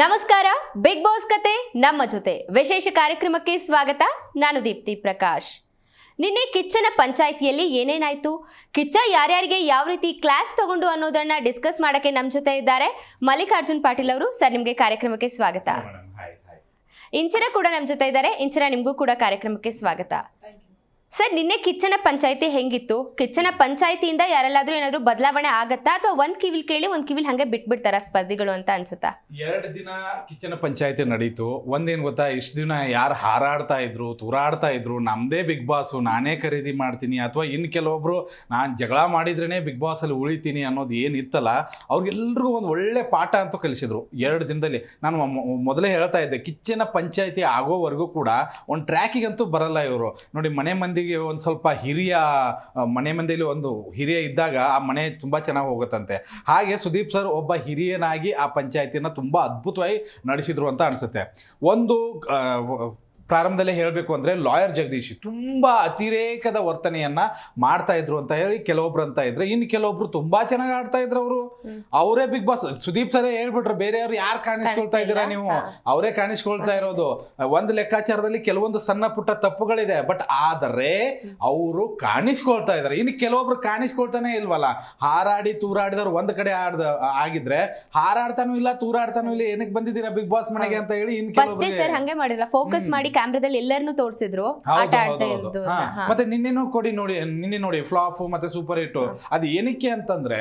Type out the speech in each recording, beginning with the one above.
ನಮಸ್ಕಾರ big boss ಕತೆ ನಮ್ಮ ಜೊತೆ. ವಿಶೇಷ ಕಾರ್ಯಕ್ರಮಕ್ಕೆ ಸ್ವಾಗತ ನಾನು ದೀಪ್ತಿ ಪ್ರಕಾಶ್. ನಿನ್ನೆ ಕಿಚ್ಚನ ಪಂಚಾಯಿತಿಯಲ್ಲಿ ಏನೇನಾಯ್ತು? ಕಿಚ್ಚ ಯಾರ್ಯಾರಿಗೆ ಯಾವ ರೀತಿ ಕ್ಲಾಸ್ ತಗೊಂಡು ಅನ್ನೋದನ್ನ ಡಿಸ್ಕಸ್ ಮಾಡಕ್ಕೆ ನಮ್ಮ ಜೊತೆ ಇದ್ದಾರೆ ಮಲ್ಲಿಕಾರ್ಜುನ್ ಪಾಟೀಲ್ ಅವರು. ಸರ್ ನಿಮಗೆ ಕಾರ್ಯಕ್ರಮಕ್ಕೆ ಸ್ವಾಗತ. ಇಂಚರ ಕೂಡ ನಮ್ಮ ಜೊತೆ ಇದ್ದಾರೆ. ಇಂಚರ ನಿಮಗೂ ಕೂಡ ಕಾರ್ಯಕ್ರಮಕ್ಕೆ ಸ್ವಾಗತ. ಸರ್, ನಿನ್ನೆ ಕಿಚ್ಚನ ಪಂಚಾಯಿತಿ ಹೆಂಗಿತ್ತು? ಕಿಚ್ಚನ ಪಂಚಾಯಿತಿಯಿಂದ ಯಾರೆಲ್ಲಾದ್ರೂ ಏನಾದ್ರು ಬದಲಾವಣೆ ಆಗತ್ತಾ? ಅಥವಾ ಒಂದ್ ಕಿವಿಲ್ ಕೇಳಿ ಒಂದ್ ಕಿವಿಲ್ ಹಂಗೆ ಬಿಟ್ಬಿಡ್ತಾರ ಸ್ಪರ್ಧಿಗಳು ಅಂತ ಅನ್ಸುತ್ತಾ? ಎರಡು ದಿನ ಕಿಚ್ಚನ ಪಂಚಾಯತಿ ನಡೀತು. ಒಂದೇನು ಗೊತ್ತಾ, ಇಷ್ಟು ದಿನ ಯಾರು ಹಾರಾಡ್ತಾ ಇದ್ರು, ತೂರಾಡ್ತಾ ಇದ್ರು ನಮ್ಮದೇ ಬಿಗ್ ಬಾಸು, ನಾನೇ ಖರೀದಿ ಮಾಡ್ತೀನಿ, ಅಥವಾ ಇನ್ನು ಕೆಲವೊಬ್ರು ನಾನು ಜಗಳ ಮಾಡಿದ್ರೇ ಬಿಗ್ ಬಾಸಲ್ಲಿ ಉಳಿತೀನಿ ಅನ್ನೋದು ಏನಿತ್ತಲ್ಲ ಅವ್ರಿಗೆಲ್ರಿಗೂ ಒಂದು ಒಳ್ಳೆ ಪಾಠ ಅಂತ ಕಲಿಸಿದ್ರು. ಎರಡು ದಿನದಲ್ಲಿ ನಾನು ಮೊದಲೇ ಹೇಳ್ತಾ ಇದ್ದೆ, ಕಿಚ್ಚನ ಪಂಚಾಯತಿ ಆಗೋವರೆಗೂ ಕೂಡ ಒಂದು ಟ್ರ್ಯಾಕಿಗಂತೂ ಬರಲ್ಲ ಇವರು. ನೋಡಿ, ಮನೆ ಮಂದಿಗೆ ಒಂದು ಸ್ವಲ್ಪ ಹಿರಿಯ ಮನೆ ಮಂದಿಯಲ್ಲಿ ಒಂದು ಹಿರಿಯ ಇದ್ದಾಗ ಆ ಮನೆ ತುಂಬ ಚೆನ್ನಾಗಿ ಹೋಗುತ್ತಂತೆ. ಹಾಗೆ ಸುದೀಪ್ ಸರ್ ಒಬ್ಬ ಹಿರಿಯನಾಗಿ ಆ ಪಂಚಾಯತಿನ ತುಂಬ ಅದ್ಭುತವಾಗಿ ನಡೆಸಿದ್ರು ಅಂತ ಅನಿಸುತ್ತೆ. ಒಂದು ಪ್ರಾರಂಭದಲ್ಲೇ ಹೇಳಬೇಕು ಅಂದರೆ ಲಾಯರ್ ಜಗದೀಶ್ ತುಂಬ ಅತಿರೇಕದ ವರ್ತನೆಯನ್ನ ಮಾಡ್ತಾ ಇದ್ರು ಅಂತ ಹೇಳಿ ಕೆಲವೊಬ್ರು ಅಂತ ಇದ್ರೆ ಇನ್ನು ಕೆಲವೊಬ್ರು ತುಂಬಾ ಚೆನ್ನಾಗಿ ಆಡ್ತಾ ಇದ್ರು ಅವರು. ಅವರೇ ಬಿಗ್ ಬಾಸ್ ಸುದೀಪ್ ಸರೇ ಹೇಳ್ಬಿಟ್ರು ಬೇರೆಯವ್ರು ಯಾರು ಕಾಣಿಸ್ಕೊಳ್ತಾ ಇದ್ದೀರಾ ನೀವು? ಅವರೇ ಕಾಣಿಸ್ಕೊಳ್ತಾ ಇರೋದು. ಒಂದು ಲೆಕ್ಕಾಚಾರದಲ್ಲಿ ಕೆಲವೊಂದು ಸಣ್ಣ ಪುಟ್ಟ ತಪ್ಪುಗಳಿದೆ ಬಟ್ ಆದರೆ ಅವರು ಕಾಣಿಸ್ಕೊಳ್ತಾ ಇದ್ದಾರೆ ಇನ್ನು ಕೆಲವೊಬ್ರು ಕಾಣಿಸ್ಕೊಳ್ತಾನೆ ಇಲ್ವಲ್ಲ? ಹಾರಾಡಿ ತೂರಾಡಿದವ್ರು ಒಂದು ಕಡೆ ಆಡ್ದ ಆಗಿದ್ರೆ ಹಾರಾಡ್ತಾನೂ ಇಲ್ಲ ತೂರಾಡ್ತಾನೂ ಇಲ್ಲ ಏನಕ್ಕೆ ಬಂದಿದ್ದೀರಾ ಬಿಗ್ ಬಾಸ್ ಮನೆಗೆ ಅಂತ ಹೇಳಿ ಇನ್ನು ಕೆಲವೊಬ್ಬರು ಸರ್ ಹಂಗೆ ಮಾಡಿಲ್ಲ. ಫೋಕಸ್ ಮಾಡಿ ಕ್ಯಾಮ್ರಾದಲ್ಲಿ ಎಲ್ಲರನ್ನೂ ತೋರಿಸಿದ್ರು. ಆಟ ಆಡ್ತಾ ಇದ್ದು ಮತ್ತೆ ನಿನ್ನೆನೂ ಕೊಡಿ ನೋಡಿ ನಿನ್ನೆ ನೋಡಿ ಫ್ಲಾಪ್ ಮತ್ತೆ ಸೂಪರ್ ಹಿಟ್ ಅದು ಏನಕ್ಕೆ ಅಂತಂದ್ರೆ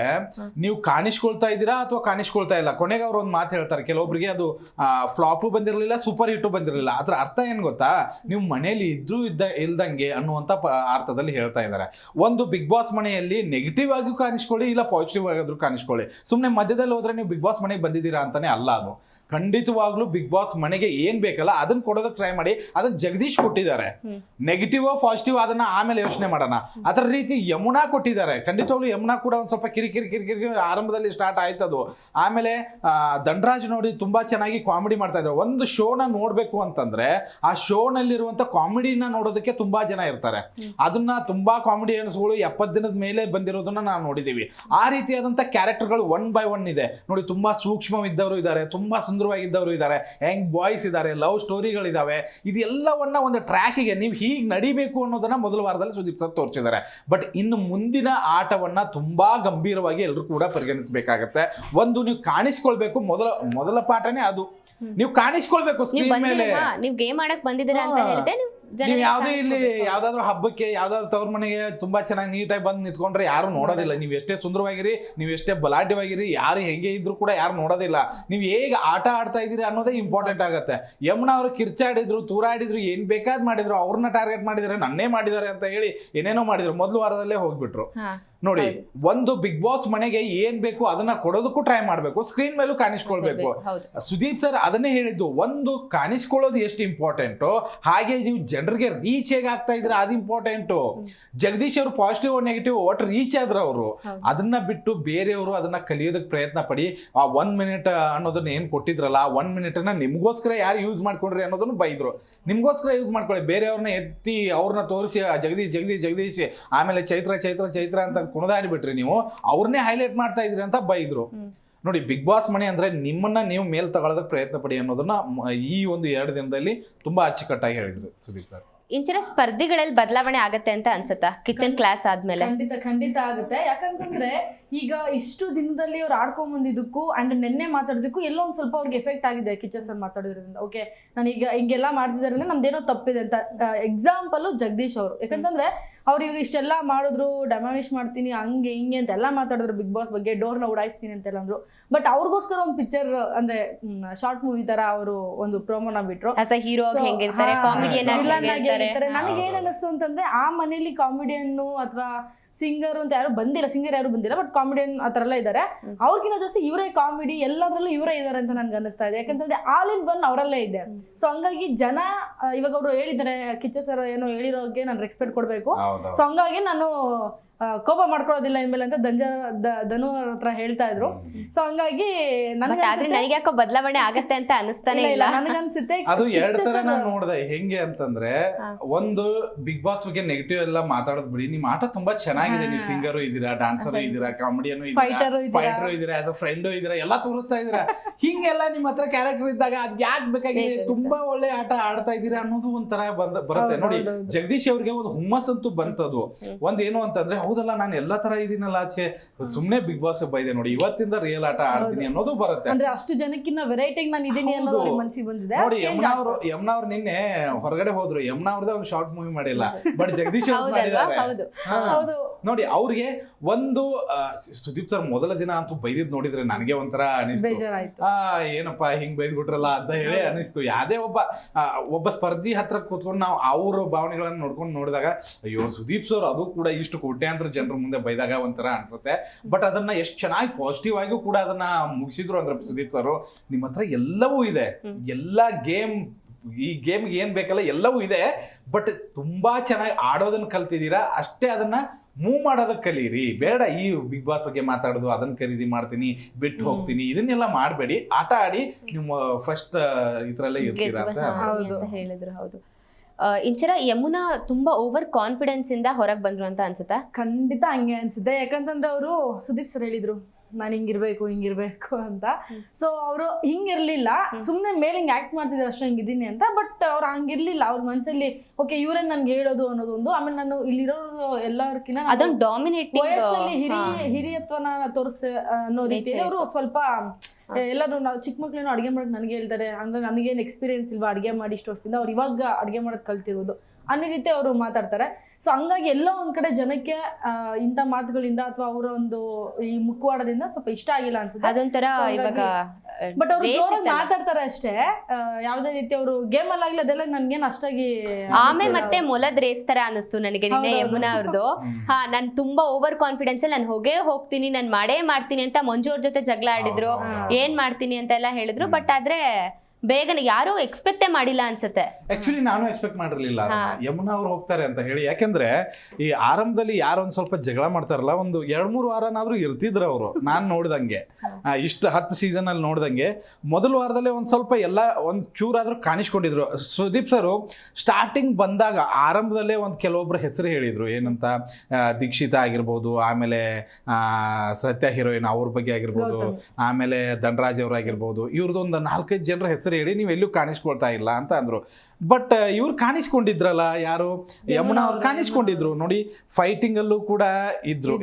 ನೀವು ಕಾಣಿಸ್ಕೊಳ್ತಾ ಇದ್ದೀರಾ ಅಥವಾ ಕಾಣಿಸ್ಕೊಳ್ತಾ ಇಲ್ಲ? ಕೊನೆಗೆ ಅವ್ರು ಒಂದು ಮಾತು ಹೇಳ್ತಾರೆ ಕೆಲವೊಬ್ರಿಗೆ ಅದು ಫ್ಲಾಪು ಬಂದಿರಲಿಲ್ಲ ಸೂಪರ್ ಹಿಟ್ಟು ಬಂದಿರಲಿಲ್ಲ. ಅದ್ರ ಅರ್ಥ ಏನು ಗೊತ್ತಾ? ನೀವು ಮನೆಯಲ್ಲಿ ಇದ್ರೂ ಇದ್ದ ಇಲ್ದಂಗೆ ಅನ್ನುವಂತ ಅರ್ಥದಲ್ಲಿ ಹೇಳ್ತಾ ಇದ್ದಾರೆ. ಒಂದು ಬಿಗ್ ಬಾಸ್ ಮನೆಯಲ್ಲಿ ನೆಗೆಟಿವ್ ಆಗಿ ಕಾಣಿಸ್ಕೊಳ್ಳಿ ಇಲ್ಲ ಪಾಸಿಟಿವ್ ಆಗಿದ್ರು ಕಾಣಿಸ್ಕೊಳ್ಳಿ. ಸುಮ್ಮನೆ ಮಧ್ಯದಲ್ಲಿ ಹೋದ್ರೆ ನೀವು ಬಿಗ್ ಬಾಸ್ ಮನೆಗೆ ಬಂದಿದ್ದೀರಾ ಅಂತಾನೆ ಅಲ್ಲ ಅದು. ಖಂಡಿತವಾಗ್ಲೂ ಬಿಗ್ ಬಾಸ್ ಮನೆಗೆ ಏನ್ ಬೇಕಲ್ಲ ಅದನ್ನ ಕೊಡೋದಕ್ಕೆ ಟ್ರೈ ಮಾಡಿ. ಅದನ್ನ ಜಗದೀಶ್ ಕೊಟ್ಟಿದ್ದಾರೆ. ನೆಗೆಟಿವ್ ಪಾಸಿಟಿವ್ ಅದನ್ನ ಆಮೇಲೆ ಯೋಚನೆ ಮಾಡೋಣ. ಅದರ ರೀತಿ ಯಮುನಾ ಕೊಟ್ಟಿದ್ದಾರೆ. ಖಂಡಿತವಾಗ್ಲೂ ಯಮುನಾ ಕೂಡ ಒಂದ್ ಸ್ವಲ್ಪ ಕಿರಿಕಿರಿ ಕಿರಿಕಿರಿ ಆರಂಭದಲ್ಲಿ ಸ್ಟಾರ್ಟ್ ಆಯ್ತದು ಆಮೇಲೆ ಆ, ದಂಡರಾಜ್ ನೋಡಿ ತುಂಬಾ ಚೆನ್ನಾಗಿ ಕಾಮಿಡಿ ಮಾಡ್ತಾ ಇದ್ದಾರೆ. ಒಂದು ಶೋನ ನೋಡ್ಬೇಕು ಅಂತಂದ್ರೆ ಆ ಶೋನಲ್ಲಿರುವಂತ ಕಾಮಿಡಿನ ನೋಡೋದಕ್ಕೆ ತುಂಬಾ ಜನ ಇರ್ತಾರೆ. ಅದನ್ನ ತುಂಬಾ ಕಾಮಿಡಿಯನ್ಸ್ಗಳು ಎಪ್ಪತ್ತು ದಿನದ ಮೇಲೆ ಬಂದಿರೋದನ್ನ ನಾವು ನೋಡಿದೀವಿ. ಆ ರೀತಿಯಾದಂಥ ಕ್ಯಾರೆಕ್ಟರ್ಗಳು ಒನ್ ಬೈ ಒನ್ ಇದೆ. ನೋಡಿ ತುಂಬಾ ಸೂಕ್ಷ್ಮವಿದ್ದವರು ಇದ್ದಾರೆ. ತುಂಬಾ ಸುಂದರವಾಗಿದ್ದವರು ಇದ್ದಾರೆ ಹೆಂಗ್ ಬಾಯ್ಸ್ ಇದ್ದಾರೆ ಲವ್ ಸ್ಟೋರಿಗಳಿದ್ದಾವೆ ಇದೆಲ್ಲವನ್ನ ಒಂದು ಟ್ರ್ಯಾಕಿಗೆ ನೀವು ಹೀಗೆ ನಡಿಬೇಕು ಅನ್ನೋದನ್ನ ಮೊದಲ ವಾರದಲ್ಲಿ ಸುದೀಪ್ ಸರ್ ತೋರಿಸಿದ್ದಾರೆ. ಬಟ್ ಇನ್ನು ಮುಂದಿನ ಆಟವನ್ನ ತುಂಬಾ ಗಂಭೀರವಾಗಿ ಎಲ್ಲರೂ ಕೂಡ ಪರಿಗಣಿಸಬೇಕಾಗತ್ತೆ. ಒಂದು ನೀವು ಕಾಣಿಸ್ಕೊಳ್ಬೇಕು ಮೊದಲ ಮೊದಲ ಪಾಠನೇ ಅದು. ನೀವು ಕಾಣಿಸ್ಕೊಳ್ಬೇಕು ನೀವು ಸ್ಕ್ರೀನ್ ಮೇಲೆ. ಬಂದಿರ ನೀವ್ ಗೇಮ್ ಆಡಕ್ ಬಂದಿದ್ದೀರಾ ಅಂತ ಹಾ. ನೀವು ಯಾವುದೇ ಇಲ್ಲಿ ಯಾವ್ದಾದ್ರು ಹಬ್ಬಕ್ಕೆ ಯಾವ್ದಾದ್ರು ತವ್ರ ಮನೆಗೆ ತುಂಬಾ ಚೆನ್ನಾಗಿ ನೀಟಾಗಿ ಬಂದು ನಿಂತ್ಕೊಂಡ್ರೆ ಯಾರು ನೋಡೋದಿಲ್ಲ. ನೀವು ಎಷ್ಟೇ ಸುಂದರವಾಗಿರಿ ನೀವು ಎಷ್ಟೇ ಬಲಾಢ್ಯವಾಗಿರಿ ಯಾರು ಹೆಂಗೆ ಇದ್ರು ಕೂಡ ಯಾರು ನೋಡೋದಿಲ್ಲ. ನೀವು ಹೇಗೆ ಆಟ ಆಡ್ತಾ ಇದ್ದೀರಿ ಅನ್ನೋದೇ ಇಂಪಾರ್ಟೆಂಟ್ ಆಗುತ್ತೆ. ಯಮುನಾ ಅವರು ಕಿರ್ಚಾಡಿದ್ರು ತೂರಾಡಿದ್ರು ಏನ್ ಬೇಕಾದ್ ಮಾಡಿದ್ರು ಅವ್ರನ್ನ ಟಾರ್ಗೆಟ್ ಮಾಡಿದ್ದಾರೆ ನನ್ನೇ ಮಾಡಿದ್ದಾರೆ ಅಂತ ಹೇಳಿ ಏನೇನೋ ಮಾಡಿದ್ರು ಮೊದಲು ವಾರದಲ್ಲೇ ಹೋಗ್ಬಿಟ್ರು. ನೋಡಿ ಒಂದು ಬಿಗ್ ಬಾಸ್ ಮನೆಗೆ ಏನ್ ಬೇಕು ಅದನ್ನ ಕೊಡೋದಕ್ಕೂ ಟ್ರೈ ಮಾಡಬೇಕು. ಸ್ಕ್ರೀನ್ ಮೇಲೂ ಕಾಣಿಸ್ಕೊಳ್ಬೇಕು. ಸುದೀಪ್ ಸರ್ ಅದನ್ನೇ ಹೇಳಿದ್ದು ಒಂದು ಕಾಣಿಸ್ಕೊಳ್ಳೋದು ಎಷ್ಟು ಇಂಪಾರ್ಟೆಂಟು ಹಾಗೆ ನೀವು ಜನರಿಗೆ ರೀಚ್ ಹೇಗೆ ಆಗ್ತಾ ಇದ್ರೆ ಅದು ಇಂಪಾರ್ಟೆಂಟು ಜಗದೀಶ್ ಅವರು ಪಾಸಿಟಿವ್ ನೆಗೆಟಿವ್ ಒಟ್ಟು ರೀಚ್ ಆದ್ರೆ ಅವರು. ಅದನ್ನ ಬಿಟ್ಟು ಬೇರೆಯವರು ಅದನ್ನ ಕಲಿಯೋದಕ್ಕೆ ಪ್ರಯತ್ನ ಪಡಿ. ಆ ಒನ್ ಮಿನಿಟ್ ಅನ್ನೋದನ್ನ ಏನು ಕೊಟ್ಟಿದ್ರಲ್ಲ ಆ ಒನ್ ಮಿನಿಟನ್ನ ನಿಮಗೋಸ್ಕರ ಯಾರು ಯೂಸ್ ಮಾಡ್ಕೊಂಡ್ರಿ ಅನ್ನೋದನ್ನು ಬೈದ್ರು. ನಿಮಗೋಸ್ಕರ ಯೂಸ್ ಮಾಡ್ಕೊಳ್ಳಿ. ಬೇರೆಯವ್ರನ್ನ ಎತ್ತಿ ಅವ್ರನ್ನ ತೋರಿಸಿ ಜಗದೀಶ್ ಜಗದೀಶ್ ಜಗದೀಶ್ ಆಮೇಲೆ ಚೈತ್ರ ಚೈತ್ರ ಚೈತ್ರ ಅಂತ ಕುಣಿದಾಡಿಬಿಟ್ರಿ ನೀವು ಅವ್ರನ್ನೇ ಹೈಲೈಟ್ ಮಾಡ್ತಾ ಇದ್ರಿ ಅಂತ ಬೈದ್ರು. ನೋಡಿ ಬಿಗ್ ಬಾಸ್ ಮನೆ ಅಂದ್ರೆ ನಿಮ್ಮನ್ನ ನೀವು ಮೇಲ್ ತಗೊಳ್ಳೋದಕ್ಕೆ ಪ್ರಯತ್ನ ಪಡಿ ಅನ್ನೋದನ್ನ ಮ- ಈ ಒಂದು ಎರಡು ದಿನದಲ್ಲಿ ತುಂಬಾ ಅಚ್ಚುಕಟ್ಟಾಗಿ ಹೇಳಿದ್ರು ಸುದೀಪ್ ಸರ್. ಇಂಚಿನ ಸ್ಪರ್ಧಿಗಳಲ್ಲಿ ಬದಲಾವಣೆ ಆಗತ್ತೆ ಅಂತ ಅನ್ಸುತ್ತಾ? ಕಿಚನ್ ಕ್ಲಾಸ್ ಆದ್ಮೇಲೆ? ಖಂಡಿತ ಖಂಡಿತ ಆಗುತ್ತೆ. ಯಾಕಂತಂದ್ರೆ ಈಗ ಇಷ್ಟು ದಿನದಲ್ಲಿ ಅವ್ರು ಆಡ್ಕೊಂಡ್ ಬಂದಿದ್ದಕ್ಕೂ ಅಂಡ್ ನೆನ್ನೆ ಮಾತಾಡೋದಕ್ಕೂ ಎಲ್ಲೋ ಒಂದ್ ಸ್ವಲ್ಪ ಅವ್ರಿಗೆ ಎಫೆಕ್ಟ್ ಆಗಿದೆ ಕಿಚ್ಚ ಸರ್ ಮಾತಾಡೋದ್ರಿಂದ. ಓಕೆ ನಾನು ಈಗ ಹಿಂಗೆಲ್ಲ ಮಾಡ್ತಿದ್ದಾರೆ ಅಂದ್ರೆ ನಮ್ದೇನೋ ತಪ್ಪಿದೆ ಅಂತ. ಎಕ್ಸಾಂಪಲ್ ಜಗದೀಶ್ ಅವರು. ಯಾಕಂತಂದ್ರೆ ಅವ್ರು ಈಗ ಇಷ್ಟೆಲ್ಲ ಮಾಡಿದ್ರು ಡೆಮಾಲಿಷ್ ಮಾಡ್ತೀನಿ ಹಂಗೆ ಹಿಂಗೆ ಅಂತ ಎಲ್ಲ ಮಾತಾಡಿದ್ರು ಬಿಗ್ ಬಾಸ್ ಬಗ್ಗೆ ಡೋರ್ನ ಉಡಾಯಿಸ್ತೀನಿ ಅಂತೆಲ್ಲ ಅಂದ್ರು. ಬಟ್ ಅವ್ರಿಗೋಸ್ಕರ ಒಂದು ಪಿಕ್ಚರ್ ಅಂದ್ರೆ ಶಾರ್ಟ್ ಮೂವಿ ತರ ಅವರು ಒಂದು ಪ್ರೋಮೋನ ಬಿಟ್ರು. ಹೀರೋ So, ಹೆಂಗಿರ್ತಾರೆ ಹಾ, ಕಾಮಿಡಿಯನ್ ಆಗಿ villain ಆಗಿ ನನಗೆ ಏನ್ ಹೌದು. ಅನಿಸ್ತು ಅಂತಂದ್ರೆ ಆ ಮನೇಲಿ ಕಾಮಿಡಿಯನ್ನು ಅಥವಾ ಸಿಂಗರ್ ಅಂತ ಯಾರು ಬಂದಿಲ್ಲ ಸಿಂಗರ್ ಯಾರು ಬಂದಿಲ್ಲ ಬಟ್ ಕಾಮಿಡಿಯನ್ ಆ ಥರ ಎಲ್ಲ ಇದ್ದಾರೆ. ಅವ್ರಿಗಿಂತ ಜಾಸ್ತಿ ಇವರೇ ಕಾಮಿಡಿ ಎಲ್ಲದರಲ್ಲೂ ಇವರೇ ಇದ್ದಾರೆ ಅಂತ ನನ್ಗೆ ಅನಿಸ್ತಾ ಇದೆ. ಯಾಕಂತಂದ್ರೆ ಆಲ್ ಇನ್ ಬನ್ ಅವರಲ್ಲೇ ಇದೆ. ಸೊ ಹಂಗಾಗಿ ಜನ ಇವಾಗ ಅವರು ಹೇಳಿದ್ದಾರೆ ಕಿಚ್ಚ ಸರ್ ಏನೋ ಹೇಳಿರೋಗೆ ನಾನು ರೆಸ್ಪೆಕ್ಟ್ ಕೊಡಬೇಕು. ಸೊ ಹಂಗಾಗಿ ನಾನು ಕೋಪ ಮಾಡ್ಕೊಳ್ಳೋದಿಲ್ಲ ಇನ್ಮೇಲೆ ಅಂತ ದಂಜ ದ- ಧನು ಅವ್ರ ಹತ್ರ ಹೇಳ್ತಾ ಇದ್ರು. ಸೊ ಹಂಗಾಗಿ ನನಗೆ ನನಗೆ ಯಾಕೋ ಬದಲಾವಣೆ ಆಗತ್ತೆ ಅಂತ ಅನಿಸ್ತಾನೆ ಇಲ್ಲ ನನಗನ್ಸುತ್ತೆ ಅದು ಎರಡು ತರ ನಾನು ನೋಡಿದೆ ಹೆಂಗೆ ಅಂತಂದ್ರೆ. ಒಂದು ಬಿಗ್ ಬಾಸ್ ಬಗ್ಗೆ ನೆಗೆಟಿವ್ ಎಲ್ಲ ಮಾತಾಡೋದು ಬಿಡಿ. ನಿಮ್ಮ ಆಟ ತುಂಬಾ ಚೆನ್ನಾಗಿದೆ ನೀವು ಸಿಂಗರು ಇದ್ದೀರಾ ಡಾನ್ಸರ್ ಇದ್ದೀರಾ ಕಾಮಿಡಿಯನು. ಫೈಟರ್ ಇದ್ದೀರಾ? ಆಸ್ ಅ ಫ್ರೆಂಡ್ ಇದ್ದೀರಾ ಎಲ್ಲಾ ತೋರಿಸ್ತಾ ಇದ್ದೀರಾ. ಹಿಂಗೆಲ್ಲ ನಿಮ್ಮ ಹತ್ರ ಕ್ಯಾರೆಕ್ಟರ್ ಇದ್ದಾಗ ಅದ್ ಯಾಕೆ ಬೇಕಾಗಿದೆ ತುಂಬಾ ಒಳ್ಳೆ ಆಟ ಆಡ್ತಾ ಇದ್ದೀರಾ ಅನ್ನೋದು ಒಂಥರ ಬಂದ ಬರುತ್ತೆ. ನೋಡಿ. ಜಗದೀಶ್ ಅವ್ರಿಗೆ ಒಂದು ಹುಮ್ಮಸ್ ಅಂತೂ ಬಂತದು. ಒಂದ್ ಏನು ಅಂತಂದ್ರೆ ಹೌದಲ್ಲ ನಾನು ಎಲ್ಲಾ ತರ ಇದೀನಲ್ಲ ಆಚೆ. ಸುಮ್ನೆ ಬಿಗ್ ಬಾಸ್ ಬೈದೆ ನೋಡಿ ಇವತ್ತಿಂದ ರಿಯಲ್ ಆಟ ಆಡ್ತೀನಿ ಅನ್ನೋದು ಬರುತ್ತೆ. ಅಂದ್ರೆ ಅಷ್ಟು ಜನಕ್ಕಿನ್ನ ವೆರೈಟಿ ನಾನು ಇದೀನಿ ಅನ್ನೋದು. ಅವ್ರಿಗೆ ಮನ್ಸಿಗೆ ಬಂದಿದೆ. ನೋಡಿ ಯಮುನಾ ಅವರು ಯಮುನಾ ಅವ್ರು ನಿನ್ನೆ ಹೊರಗಡೆ ಹೋದ್ರು. ಯಮುನಾ ಅವ್ರದೇ ಒಂದು ಶಾರ್ಟ್ ಮೂವಿ ಮಾಡಿಲ್ಲ ಬಟ್ ಜಗದೀಶ್ ಅವ್ರು ಮಾಡಿದ್ದಾರೆ. ಹೌದು. ಹೌದು. ನೋಡಿ ಅವ್ರಿಗೆ ಒಂದು ಸುದೀಪ್ ಸರ್ ಮೊದಲ ದಿನ ಅಂತೂ ಬೈದಿದ್ ನೋಡಿದ್ರೆ ನನಗೆ ಒಂಥರ ಅನಿಸ್ತು. ಏನಪ್ಪ ಹಿಂಗ್ ಬೈದ್ಬಿಟ್ರಲ್ಲ ಅಂತ ಹೇಳಿ ಅನಿಸ್ತು. ಯಾವ್ದೇ ಒಬ್ಬ ಒಬ್ಬ ಸ್ಪರ್ಧಿ ಹತ್ರ ಕೂತ್ಕೊಂಡು ನಾವು ಅವ್ರ ಭಾವನೆಗಳನ್ನ ನೋಡ್ಕೊಂಡು ನೋಡಿದಾಗ ಅಯ್ಯೋ ಸುದೀಪ್ ಸರ್ ಅದು ಕೂಡ ಇಷ್ಟು ಕೋಟ್ಯಾಂತರ ಜನರ ಮುಂದೆ ಬೈದಾಗ ಒಂಥರ ಅನ್ಸುತ್ತೆ. ಬಟ್ ಅದನ್ನ ಎಷ್ಟು ಚೆನ್ನಾಗಿ ಪಾಸಿಟಿವ್ ಆಗಿ ಕೂಡ ಅದನ್ನ ಮುಗಿಸಿದ್ರು ಅಂದ್ರೆ ಸುದೀಪ್ ಸರ್ ನಿಮ್ಮ ಹತ್ರ ಎಲ್ಲವೂ ಇದೆ. ಎಲ್ಲ ಗೇಮ್ ಈ ಗೇಮ್ಗೆ ಏನ್ ಬೇಕಲ್ಲ ಎಲ್ಲವೂ ಇದೆ. ಬಟ್ ತುಂಬಾ ಚೆನ್ನಾಗಿ ಆಡೋದನ್ನ ಕಲ್ತಿದ್ದೀರಾ? ಅಷ್ಟೇ ಅದನ್ನ ಮೂವ್ ಮಾಡೋದಕ್ಕೆ ಕಲೀರಿ. ಬೇಡ ಈ ಬಿಗ್ ಬಾಸ್ ಬಗ್ಗೆ ಮಾತಾಡೋದು ಅದನ್ನ ಖರೀದಿ ಮಾಡ್ತೀನಿ ಬಿಟ್ಟು ಹೋಗ್ತೀನಿ ಇದನ್ನೆಲ್ಲ ಮಾಡಬೇಡಿ. ಆಟ ಆಡಿ ನಿಮ್ಮ ಫಸ್ಟ್ ಇದ್ರಲ್ಲೇ ಇರ್ತೀರಾ ಅಂತ ಹೇಳಿದ್ರು ಹೌದು. ಇಂಚರ ಯಮುನಾ ತುಂಬಾ ಓವರ್ ಕಾನ್ಫಿಡೆನ್ಸ್ ಇಂದ ಹೊರಗೆ ಬಂದ್ರು ಅಂತ ಅನ್ಸುತ್ತಾ? ಖಂಡಿತ ಹಂಗೆ ಅನ್ಸುತ್ತೆ. ಯಾಕಂತಂದ್ರೆ ಅವರು ಸುದೀಪ್ ಸರ್ ಹೇಳಿದ್ರು ನಾನು ಹಿಂಗಿರ್ಬೇಕು ಹಿಂಗಿರ್ಬೇಕು ಅಂತ. ಸೊ ಅವರು ಹಿಂಗಿರ್ಲಿಲ್ಲ ಸುಮ್ಮನೆ ಮೇಲೆ ಹಿಂಗೆ ಆಕ್ಟ್ ಮಾಡ್ತಿದ್ರು ಅಷ್ಟೇ ಹಿಂಗಿದ್ದೀನಿ ಅಂತ ಬಟ್ ಅವ್ರು ಹಂಗಿರ್ಲಿಲ್ಲ ಅವ್ರ ಮನಸ್ಸಲ್ಲಿ ಓಕೆ ಇವರೇ ನನ್ಗೆ ಹೇಳೋದು ಅನ್ನೋದೊಂದು ಆಮೇಲೆ ನಾನು ಇಲ್ಲಿರೋರು ಎಲ್ಲರಿಗಿನ ಅದೊಂದು ಡಾಮಿನೇಟ್ ವಯಸ್ಸಲ್ಲಿ ಹಿರಿ ಹಿರಿಯತ್ವನ ತೋರಿಸ ಅನ್ನೋ ರೀತಿಯಲ್ಲಿ ಅವರು ಸ್ವಲ್ಪ ಎಲ್ಲರೂ ನಾವು ಚಿಕ್ಕ ಮಕ್ಳೇನೋ ಅಡುಗೆ ಮಾಡಕ್ ನನಗೆ ಹೇಳ್ತಾರೆ. ಅಂದ್ರೆ ನನಗೇನು ಎಕ್ಸ್ಪೀರಿಯನ್ಸ್ ಇಲ್ವಾ? ಅಡುಗೆ ಮಾಡಿ ಇಷ್ಟು ವರ್ಷದಿಂದ ಅವ್ರು ಇವಾಗ ಅಡುಗೆ ಮಾಡೋದು ಕಲ್ತಿರೋದು. ಅನ್ನೋ ರೀತಿ ಅವರು ಮಾತಾಡ್ತಾರೆ. ಸೊ ಹಂಗಾಗಿ ಎಲ್ಲೋ ಒಂದ್ ಕಡೆ ಜನಕ್ಕೆ ಇಂಥ ಮಾತುಗಳಿಂದ ಅಥವಾ ಅವರ ಒಂದು ಈ ಮುಖವಾಡದಿಂದ ಸ್ವಲ್ಪ ಇಷ್ಟ ಆಗಿಲ್ಲ ಅನ್ಸುತ್ತೆ. ಅದೊಂಥರ ಇವಾಗ ಬಟ್ ಅವ್ರು ಜೋರಾಗಿ ಮಾತಾಡ್ತಾರೆ ಅಷ್ಟೇ. ಯಾವ್ದೇ ರೀತಿ ಅವರು ಗೇಮ್ ಅಲ್ಲಿ ಆಗ್ಲಿ ಅದೆಲ್ಲ ನನ್ಗೇನು ಅಷ್ಟಾಗಿ ಆಮೆ ಮತ್ತೆ ಮೊಲದ್ ರೇಸ್ ತರ ಅನಿಸ್ತು ನನಗೆ ನಿನ್ನೆ ಯಮುನಾ ಅವ್ರದ್ದು ಹಾ ನಾನು ತುಂಬಾ ಓವರ್ ಕಾನ್ಫಿಡೆನ್ಸ್ ಅಲ್ಲಿ ನಾನು ಹೋಗೇ ಹೋಗ್ತೀನಿ ನಾನು ಮಾಡೇ ಮಾಡ್ತೀನಿ ಅಂತ ಮಂಜು ಅವ್ರ ಜೊತೆ ಜಗಳ ಆಡಿದ್ರು. ಏನ್ ಮಾಡ್ತೀನಿ ಅಂತ ಎಲ್ಲ ಹೇಳಿದ್ರು ಬಟ್ ಆದ್ರೆ ಬೇಗನೆ ಯಾರು ಎಕ್ಸ್ಪೆಕ್ಟೇ ಮಾಡಿಲ್ಲ ಅನ್ಸುತ್ತೆ. ಆಕ್ಚುಲಿ ನಾನು ಎಕ್ಸ್ಪೆಕ್ಟ್ ಮಾಡಿರ್ಲಿಲ್ಲ ಯಮುನಾ ಅವ್ರು ಹೋಗ್ತಾರೆ ಅಂತ ಹೇಳಿ. ಯಾಕೆಂದ್ರೆ ಈ ಆರಂಭದಲ್ಲಿ ಯಾರು ಒಂದ್ ಸ್ವಲ್ಪ ಜಗಳ ಮಾಡ್ತಾರಲ್ಲ ಒಂದು ಎರಡ್ ಮೂರು ವಾರನಾದ್ರೂ ಇರ್ತಿದ್ರು ಅವರು. ನಾನ್ ನೋಡ್ದಂಗೆ. ಇಷ್ಟು ಹತ್ತು ಸೀಸನ್ ಅಲ್ಲಿ ನೋಡ್ದಂಗೆ. ಮೊದಲ ವಾರದಲ್ಲೇ ಒಂದ್ ಸ್ವಲ್ಪ ಎಲ್ಲ ಒಂದ್ ಚೂರಾದ್ರೂ ಕಾಣಿಸ್ಕೊಂಡಿದ್ರು. ಸುದೀಪ್ ಸರ್ ಸ್ಟಾರ್ಟಿಂಗ್ ಬಂದಾಗ ಆರಂಭದಲ್ಲೇ ಒಂದ್ ಕೆಲವೊಬ್ರು ಹೆಸರು ಹೇಳಿದ್ರು. ಏನಂತ ದೀಕ್ಷಿತ ಆಗಿರ್ಬೋದು ಆಮೇಲೆ ಆ, ಸತ್ಯ ಹೀರೋಯಿನ್ ಅವ್ರ ಬಗ್ಗೆ ಆಗಿರ್ಬೋದು ಆಮೇಲೆ ಆಮೇಲೆ ಧನರಾಜ್ ಅವರಾಗಿರ್ಬೋದು ಇವ್ರದ್ದು ಒಂದು ನಾಲ್ಕೈದು ಜನರ ಹೆಸರು ಹೇಳಿ ನೀವು ಎಲ್ಲೂ ಕಾಣಿಸ್ಕೊಳ್ತಾ ಇಲ್ಲ ಅಂತ ಅಂದ್ರು. ಬಟ್ ಇವ್ರು ಕಾಣಿಸ್ಕೊಂಡಿದ್ರಲ್ಲ ಯಾರು? ಯಮುನಾ ಅವ್ರು ಕಾಣಿಸ್ಕೊಂಡಿದ್ರು. ನೋಡಿ ಫೈಟಿಂಗ್ ಅಲ್ಲೂ ಕೂಡ ಇದ್ರು.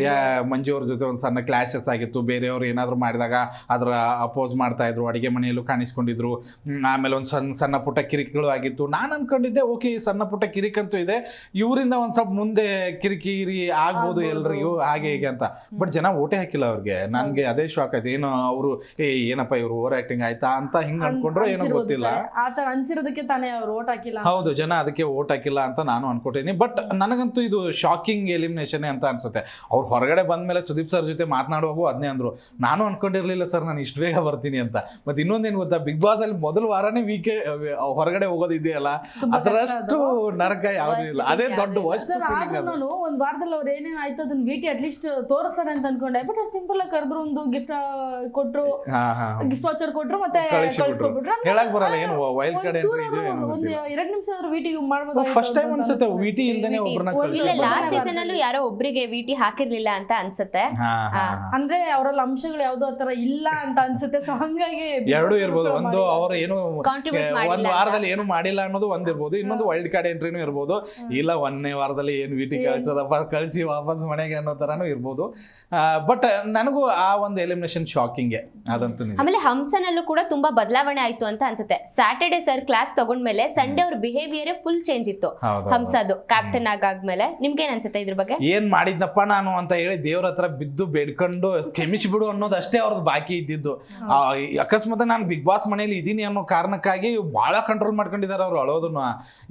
ಮಂಜು ಅವ್ರ ಜೊತೆ ಒಂದು ಸಣ್ಣ ಕ್ಲಾಶಸ್ ಆಗಿತ್ತು. ಬೇರೆಯವ್ರು ಏನಾದ್ರು ಮಾಡಿದಾಗ ಅದರ ಅಪೋಸ್ ಮಾಡ್ತಾ ಇದ್ರು. ಅಡಿಗೆ ಮನೆಯಲ್ಲೂ ಕಾಣಿಸ್ಕೊಂಡಿದ್ರು. ಆಮೇಲೆ ಒಂದು ಸಣ್ಣ ಸಣ್ಣ ಪುಟ್ಟ ಕಿರಿಕಿಗಳು ಆಗಿತ್ತು. ನಾನು ಅನ್ಕೊಂಡಿದ್ದೆ ಓಕೆ ಸಣ್ಣ ಪುಟ್ಟ ಕಿರಿಕಂತೂ ಇದೆ. ಇವರಿಂದ ಒಂದ್ ಸ್ವಲ್ಪ ಮುಂದೆ ಕಿರಿಕಿರಿ ಆಗ್ಬೋದು. ಎಲ್ರಿಗೂ. ಹಾಗೆ ಹೀಗೆ ಅಂತ. ಬಟ್ ಜನ ಓಟೆ ಹಾಕಿಲ್ಲ ಅವ್ರಿಗೆ. ನನ್ಗೆ ಅದೇ ಶಾಕ್ ಆಯ್ತು. ಏನೋ ಅವರು ಏ ಏನಪ್ಪ ಇವ್ರು ಓವರ್ ಆಕ್ಟಿಂಗ್ ಆಯ್ತಾ? ಅಂತ ಹಿಂಗ್ ಅನ್ಕೊಂಡ್ರೋ ಏನೋ ಗೊತ್ತಿಲ್ಲ. ಆತರ ಆ ಅನ್ಸಿರೋದಕ್ಕೆ ತಾನೇ ಅವ್ರು ಓಟ್ ಹಾಕಿಲ್ಲ ಹೌದು ಜನ ಅದಕ್ಕೆ ಓಟ್ ಹಾಕಿಲ್ಲ ಅಂತ ನಾನು ಅನ್ಕೊಟ್ಟಿದ್ದೀನಿ. ಬಟ್ ನನಗಂತೂ ಇದು ಶಾಕಿಂಗ್ ಎಲಿಮಿನೇಷನ್ ಅಂತ ಅನ್ಸುತ್ತೆ. ಅವ್ರು ಹೊರಗಡೆ ಬಂದ ಮೇಲೆ ಸುದೀಪ್ ಸರ್ ಜೊತೆ ಮಾತನಾಡುವಾಗ ಅದನ್ನೇ ಅಂದ್ರು. ನಾನು ಅನ್ಕೊಂಡಿರ್ಲಿಲ್ಲ ಸರ್ ನಾನು ಇಷ್ಟು ಬೇಗ ಬರ್ತೀನಿ ಅಂತ. ಮತ್ತೆ ಇನ್ನೊಂದೇನು ಗೊತ್ತಾ ಬಿಗ್ ಬಾಸ್ ಅಲ್ಲಿ ಮೊದಲ ವಾರನೇ ವೀಕೆ ಹೊರಗಡೆ ಹೋಗೋದು ಇದೆಯಲ್ಲ ಅದರಷ್ಟು ನರಕ ಯಾವುದೂ ಇಲ್ಲ. ಅದೇ ದೊಡ್ಡ ನಾನು ಒಂದ್ ವಾರದಲ್ಲಿ ಅವ್ರು ಏನೇನು ಆಯ್ತು ಅದನ್ನ ವೀಕೆ ಅಟ್ಲೀಸ್ಟ್ ತೋರಿಸ್ತಾರೆ ಅಂತ ಅನ್ಕೊಂಡೆ. ಬಟ್ ಅವ್ರು ಸಿಂಪಲ್ ಆಗಿ ಕರೆದ್ರು ಒಂದು ಗಿಫ್ಟ್ ಕೊಟ್ರು. ಗಿಫ್ಟ್ ವಾಚರ್ ಕೊಟ್ರು ಮತ್ತೆ ಕಳಿಸ್ಕೊಟ್ಬಿಟ್ರು. ಹೇಳಕ್ ಬರಲ್ಲ ಏನು ವೈಲ್ಡ್ ಕಾರ್ಡ್ ಒಂದ್. ಎರಡ್ ನಿಮಿಷ ವಿಟಿ ವಿಟಿಗೆ ಮಾಡ್ಬೋದು ಫಸ್ಟ್ ಟೈಮ್ ಅನ್ಸುತ್ತೆ ವಿಟಿ ಇಲ್ದೇನೆ ಒಬ್ರನ್ನ ಇಲ್ಲ ಲಾಸ್ಟ್ ಸೀಸನ್ ಅಲ್ಲೂ ಯಾರೋ ಒಬ್ರಿಗೆ ವಿಟಿ ಹಾಕಿರ್ಲಿಲ್ಲ ಅಂತ ಅನ್ಸುತ್ತೆ. ಅಂದ್ರೆ ಅವರಲ್ಲಿ ಅಂಶಗಳು ಯಾವ್ದೋ ಆತರ ಇಲ್ಲ ಅಂತ ಅನ್ಸುತ್ತೆ ಸೊ ಹಂಗಾಗಿ ಎರಡು ಇರ್ಬೋದು. ಒಂದು ಅವರು ಏನು ಒಂದು ವಾರದಲ್ಲಿ ಏನು ಮಾಡಿಲ್ಲ ಅನ್ನೋದು ಒಂದ್ ಇರ್ಬೋದು. ಇನ್ನೊಂದು ವೈಲ್ಡ್ ಕಾರ್ಡ್ ಎಂಟ್ರಿನೂ ಇರ್ಬೋದು. ಇಲ್ಲ ಒಂದನೇ ವಾರದಲ್ಲಿ ಏನು ವಿಟಿ ಕಳ್ಸೋದಪ್ಪ ಕಳಿಸಿ ವಾಪಸ್ ಮನೆಗೆ ಅನ್ನೋ ತರಾನು ಇರ್ಬೋದು. ಬಟ್ ನನಗೂ ಆ ಒಂದು ಎಲಿಮಿನೇಷನ್ ಶಾಕಿಂಗ್ ಅದಂತೂ ಆಮೇಲೆ ಹಂಸನಲ್ಲೂ ಕೂಡ ತುಂಬಾ ಬದಲಾವಣೆ ಆಯ್ತು ಅಂತ ಅನ್ಸುತ್ತೆ. ಸ್ಯಾಟರ್ಡೆ ಸರ್ ಕ್ಲಾಸ್ ತಗೊಂಡ್ಮೇಲೆ ಸಂಡೇ ಅವ್ರ ಬಿಹೇವಿಯರ್ ಫುಲ್ ಚೇಂಜ್ ಇತ್ತು. ಹಂಸದು ಕ್ಯಾಪ್ಟನ್ ಆಗಾದ್ಮೇಲೆ. ನಿಮ್ಗೆ ಅನ್ಸುತ್ತೆ ಇದ್ರ ಬಗ್ಗೆ? ಏನ್ ಮಾಡಿದ್ನಪ್ಪ ನಾನು ಅಂತ ಹೇಳಿ ದೇವ್ರ ಹತ್ರ ಬಿದ್ದು ಬೇಡ್ಕೊಂಡು ಕ್ಷಮಿಸಿ ಬಿಡು ಅನ್ನೋದು ಅಷ್ಟೇ ಅವ್ರದ್ದು ಬಾಕಿ ಇದ್ದಿದ್ದು. ಅಕಸ್ಮಾತ್ ನಾನು ಬಿಗ್ ಬಾಸ್ ಮನೇಲಿ ಇದೀನಿ ಅನ್ನೋ ಕಾರಣಕ್ಕಾಗಿ ಬಹಳ ಕಂಟ್ರೋಲ್ ಮಾಡ್ಕೊಂಡಿದ್ದಾರೆ ಅವ್ರು ಅಳೋದನ್ನ.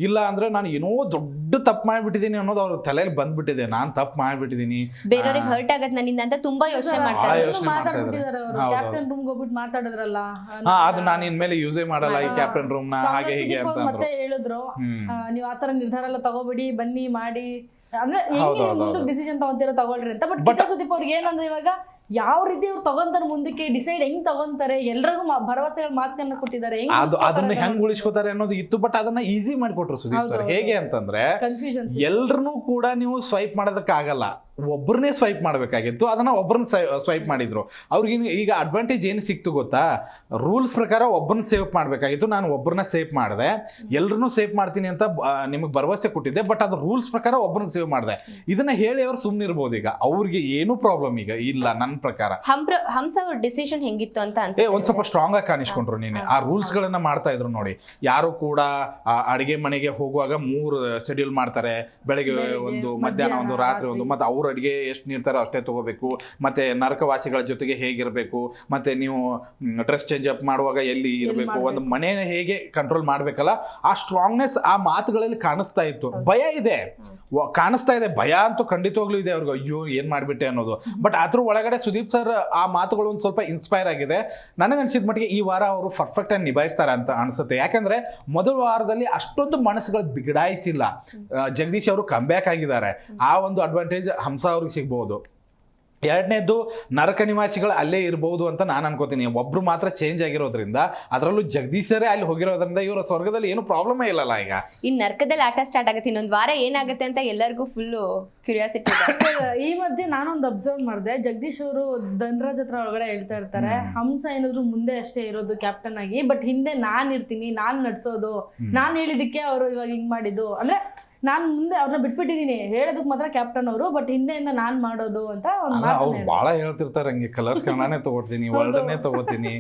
ಇಲ್ಲ ಅಂದ್ರೆ ನಾನು ಏನೋ ದೊಡ್ಡ ತಪ್ಪು ಮಾಡ್ಬಿಟ್ಟಿದ್ದೀನಿ ಅನ್ನೋದು ಅವ್ರ ತಲೆಯಲ್ಲಿ ಬಂದ್ಬಿಟ್ಟಿದೆ. ನಾನು ತಪ್ಪು ಮಾಡ್ಬಿಟ್ಟಿದ್ದೀನಿ ಬೇರೆಯವ್ರಿಗೆ ಹರ್ಟ್ ಆಗತ್ತೆ ನನ್ನಿಂದ ಅಂತ ತುಂಬಾ ಯೋಚನೆ ಮಾಡ್ತಾರೆ. ಯೋಚ್ನೆ ಮಾಡ್ತಾ ಮಾತಾಡ್ಬಿಟ್ಟಿದ್ದಾರೆ ಅವರು. ಕ್ಯಾಪ್ಟನ್ ರೂಮ್ ಹೋಗ್ಬಿಟ್ಟು ಮಾತಾಡಿದ್ರಲ್ಲ. ಹಾ ಅದು ನಾನು ಇನ್ಮೇಲೆ ಯೂಸೇ ಮಾಡಲ್ಲ ಈ ಕ್ಯಾಪ್ಟನ್ ರೂಮ್ನ ಹಾಗೆ ಹೀಗೆ ಅಂತ ಅಂದ್ರು ಮತ್ತೆ ಹೇಳಿದ್ರು. ಆ, ನೀವು ಆತರ ನಿರ್ಧಾರ ಎಲ್ಲ ತಗೋಬಿಡಿ ಬನ್ನಿ ಮಾಡಿ. ಅಂದ್ರೆ ಹೆಂಗೆ ಮುಂದೆ ಮುಂದಕ್ಕೆ. ಡಿಸಿಷನ್ ತಗೊಂತೀರೋ ತಗೊಳ್ರಿ ಅಂತ. ಬಟ್ ಕಿಚ್ಚ ಸುದೀಪ್ ಅವ್ರಿಗೆ ಏನಂದ್ರೆ ಇವಾಗ ಯಾವ ರೀತಿ ಅವ್ರು ತಗೊಂತಾರೆ ಮುಂದಕ್ಕೆ ಡಿಸೈಡ್ ಹೆಂಗ್ ತಗೊಂತಾರೆ ಎಲ್ರಿಗೂ ಮ- ಭರವಸೆಗಳ ಮಾತನ್ನ ಕೊಟ್ಟಿದ್ದಾರೆ ಅದು ಅದನ್ನ ಹೆಂಗ್ ಉಳಿಸ್ಕೋತಾರೆ ಅನ್ನೋದು ಇತ್ತು ಬಟ್ ಅದನ್ನ ಈಸಿ ಮಾಡಿಕೊಟ್ರು ಸುದೀಪ್ ಸರ್ ಹೇಗೆ ಅಂತಂದ್ರೆ ಕನ್ಫ್ಯೂಷನ್ ಎಲ್ರನ್ನೂ ಕೂಡ ನೀವು ಸ್ವೈಪ್ ಮಾಡೋದಕ್ಕಾಗಲ್ಲ. ಒಬ್ಬರನ್ನೇ ಸ್ವೈಪ್ ಮಾಡಬೇಕಾಗಿತ್ತು. ಅದನ್ನು ಒಬ್ಬರನ್ನ ಸ್ವೈಪ್ ಮಾಡಿದರು. ಅವ್ರಿಗೆ ಈಗ ಅಡ್ವಾಂಟೇಜ್ ಏನು ಸಿಕ್ತು ಗೊತ್ತಾ? ರೂಲ್ಸ್ ಪ್ರಕಾರ ಒಬ್ಬರನ್ನ ಸೇವ್ ಮಾಡಬೇಕಾಗಿತ್ತು. ನಾನು ಒಬ್ಬರನ್ನ ಸೇವ್ ಮಾಡಿದೆ. ಎಲ್ಲರನ್ನೂ ಸೇವ್ ಮಾಡ್ತೀನಿ ಅಂತ ನಿಮಗೆ ಭರವಸೆ ಕೊಟ್ಟಿದ್ದೆ. ಬಟ್ ಅದು ರೂಲ್ಸ್ ಪ್ರಕಾರ ಒಬ್ಬರನ್ನ ಸೇವ್ ಮಾಡಿದೆ. ಇದನ್ನು ಹೇಳಿ ಅವ್ರು ಸುಮ್ಮನೆ ಇರ್ಬೋದು ಈಗ. ಅವ್ರಿಗೆ ಏನೂ ಪ್ರಾಬ್ಲಮ್ ಈಗ ಇಲ್ಲ ನನ್ನ ಪ್ರಕಾರ. ಹಂಸ ಅವ್ರ ಡಿಸಿಷನ್ ಹೆಂಗಿತ್ತು ಅಂತ ಏ ಒಂದು ಸ್ವಲ್ಪ ಸ್ಟ್ರಾಂಗ್ ಆಗಿ ಕಾಣಿಸ್ಕೊಂಡ್ರು ನೀನೆ. ಆ ರೂಲ್ಸ್ಗಳನ್ನು ಮಾಡ್ತಾ ಇದ್ರು ನೋಡಿ. ಯಾರು ಕೂಡ ಅಡಿಗೆ ಮನೆಗೆ ಹೋಗುವಾಗ ಮೂರು ಶೆಡ್ಯೂಲ್ ಮಾಡ್ತಾರೆ. ಬೆಳಗ್ಗೆ ಒಂದು ಮಧ್ಯಾಹ್ನ ಒಂದು ರಾತ್ರಿ ಒಂದು. ಮತ್ತು ಅವ್ರ ಅಡಿಗೆ ಎಷ್ಟು ನೀಡ್ತಾರೋ ಅಷ್ಟೇ ತಗೋಬೇಕು. ಮತ್ತೆ ನರಕವಾಸಿಗಳ ಜೊತೆಗೆ ಹೇಗಿರಬೇಕು? ಮತ್ತೆ ನೀವು ಡ್ರೆಸ್ ಚೇಂಜ್ ಅಪ್ ಮಾಡುವಾಗ ಎಲ್ಲಿ ಇರಬೇಕು? ಒಂದು ಮನೇನ ಹೇಗೆ ಕಂಟ್ರೋಲ್ ಮಾಡಬೇಕಲ್ಲ ಆ ಸ್ಟ್ರಾಂಗ್ನೆಸ್ ಆ ಮಾತುಗಳಲ್ಲಿ ಕಾಣಿಸ್ತಾ ಇತ್ತು. ಭಯ ಇದೆ. ಕಾಣಿಸ್ತಾ ಇದೆ. ಭಯ ಅಂತೂ ಖಂಡಿತವಾಗ್ಲೂ ಇದೆ ಅವ್ರಿಗೆ. ಅಯ್ಯೋ ಏನು ಮಾಡಿಬಿಟ್ಟೆ ಅನ್ನೋದು. ಬಟ್ ಅದ್ರ ಒಳಗಡೆ ಸುದೀಪ್ ಸರ್ ಆ ಮಾತುಗಳು ಒಂದು ಸ್ವಲ್ಪ ಇನ್ಸ್ಪೈರ್ ಆಗಿದೆ. ನನಗೆ ಅನಿಸಿದ ಮಟ್ಟಿಗೆ ಈ ವಾರ ಅವರು ಪರ್ಫೆಕ್ಟ್ ಆಗಿ ನಿಭಾಯಿಸ್ತಾರೆ ಅಂತ ಅನಿಸುತ್ತೆ. ಯಾಕಂದ್ರೆ ಮೊದಲ ವಾರದಲ್ಲಿ ಅಷ್ಟೊಂದು ಮನಸ್ಸುಗಳು ಬಿಗಡಾಯಿಸಿಲ್ಲ. ಜಗದೀಶ್ ಅವರು ಕಂಬ್ಯಾಕ್ ಆಗಿದ್ದಾರೆ. ಆ ಒಂದು ಅಡ್ವಾಂಟೇಜ್ ಹಂಸ ಅವ್ರಿಗೆ ಸಿಗ್ಬೋದು. ಎರಡನೇದು ನರಕ ನಿವಾಸಿಗಳು ಅಲ್ಲೇ ಇರ್ಬೋದು ಅಂತ ನಾನು ಅನ್ಕೋತೀನಿ. ಒಬ್ರು ಮಾತ್ರ ಚೇಂಜ್ ಆಗಿರೋದ್ರಿಂದ ಅದರಲ್ಲೂ ಜಗದೀಶರೇ ಅಲ್ಲಿ ಹೋಗಿರೋದ್ರಿಂದ ಇವರ ಸ್ವರ್ಗದಲ್ಲಿ ಏನು ಪ್ರಾಬ್ಲಮೇ ಇಲ್ಲಲ್ಲ ಈಗ. ಇನ್ ನರ್ಕದಲ್ಲಿ ಆಟ ಸ್ಟಾರ್ಟ್ ಆಗುತ್ತೆ ಇನ್ನೊಂದು ವಾರ ಏನಾಗುತ್ತೆ ಅಂತ ಎಲ್ಲರಿಗೂ ಫುಲ್ಲು ಕ್ಯೂರಿಯಾಸಿಟಿ ಇದೆ. ಈ ಮಧ್ಯೆ ನಾನೊಂದು ಅಬ್ಸರ್ವ್ ಮಾಡಿದೆ. ಜಗದೀಶ್ ಅವರು ಧನರಾಜ್ ಹತ್ರ ಒಳಗಡೆ ಹೇಳ್ತಾ ಇರ್ತಾರೆ. ಹಂಸ ಏನಾದ್ರು ಮುಂದೆ ಅಷ್ಟೇ ಇರೋದು ಕ್ಯಾಪ್ಟನ್ ಆಗಿ ಬಟ್ ಹಿಂದೆ ನಾನು ಇರ್ತೀನಿ ನಾನು ನಡ್ಸೋದು ನಾನು ಹೇಳಿದಕ್ಕೆ ಅವರು ಇವಾಗ ಹಿಂಗ್ ಮಾಡಿದ್ದು. ಅಂದ್ರೆ ನಾನ್ ಮುಂದೆ ಅವ್ರನ್ನ ಬಿಟ್ಬಿಟ್ಟಿದೀನಿ. ಹೇಳೋದಕ್ಕೆ ಮಾತ್ರ ಕ್ಯಾಪ್ಟನ್ ಅವರು ಬಟ್ ಹಿಂದೆಯಿಂದ ನಾನು ಮಾಡೋದು ಅಂತ ಅವ್ರು ಭಾಳ ಹೇಳ್ತಿರ್ತಾರೆ ಹಂಗೆ. ಕಲರ್ಸ್ ಕನ್ನಡನೇ ತಗೋತೀನಿ ವರ್ಲ್ಡನ್ನೇ ತಗೋತೀನಿ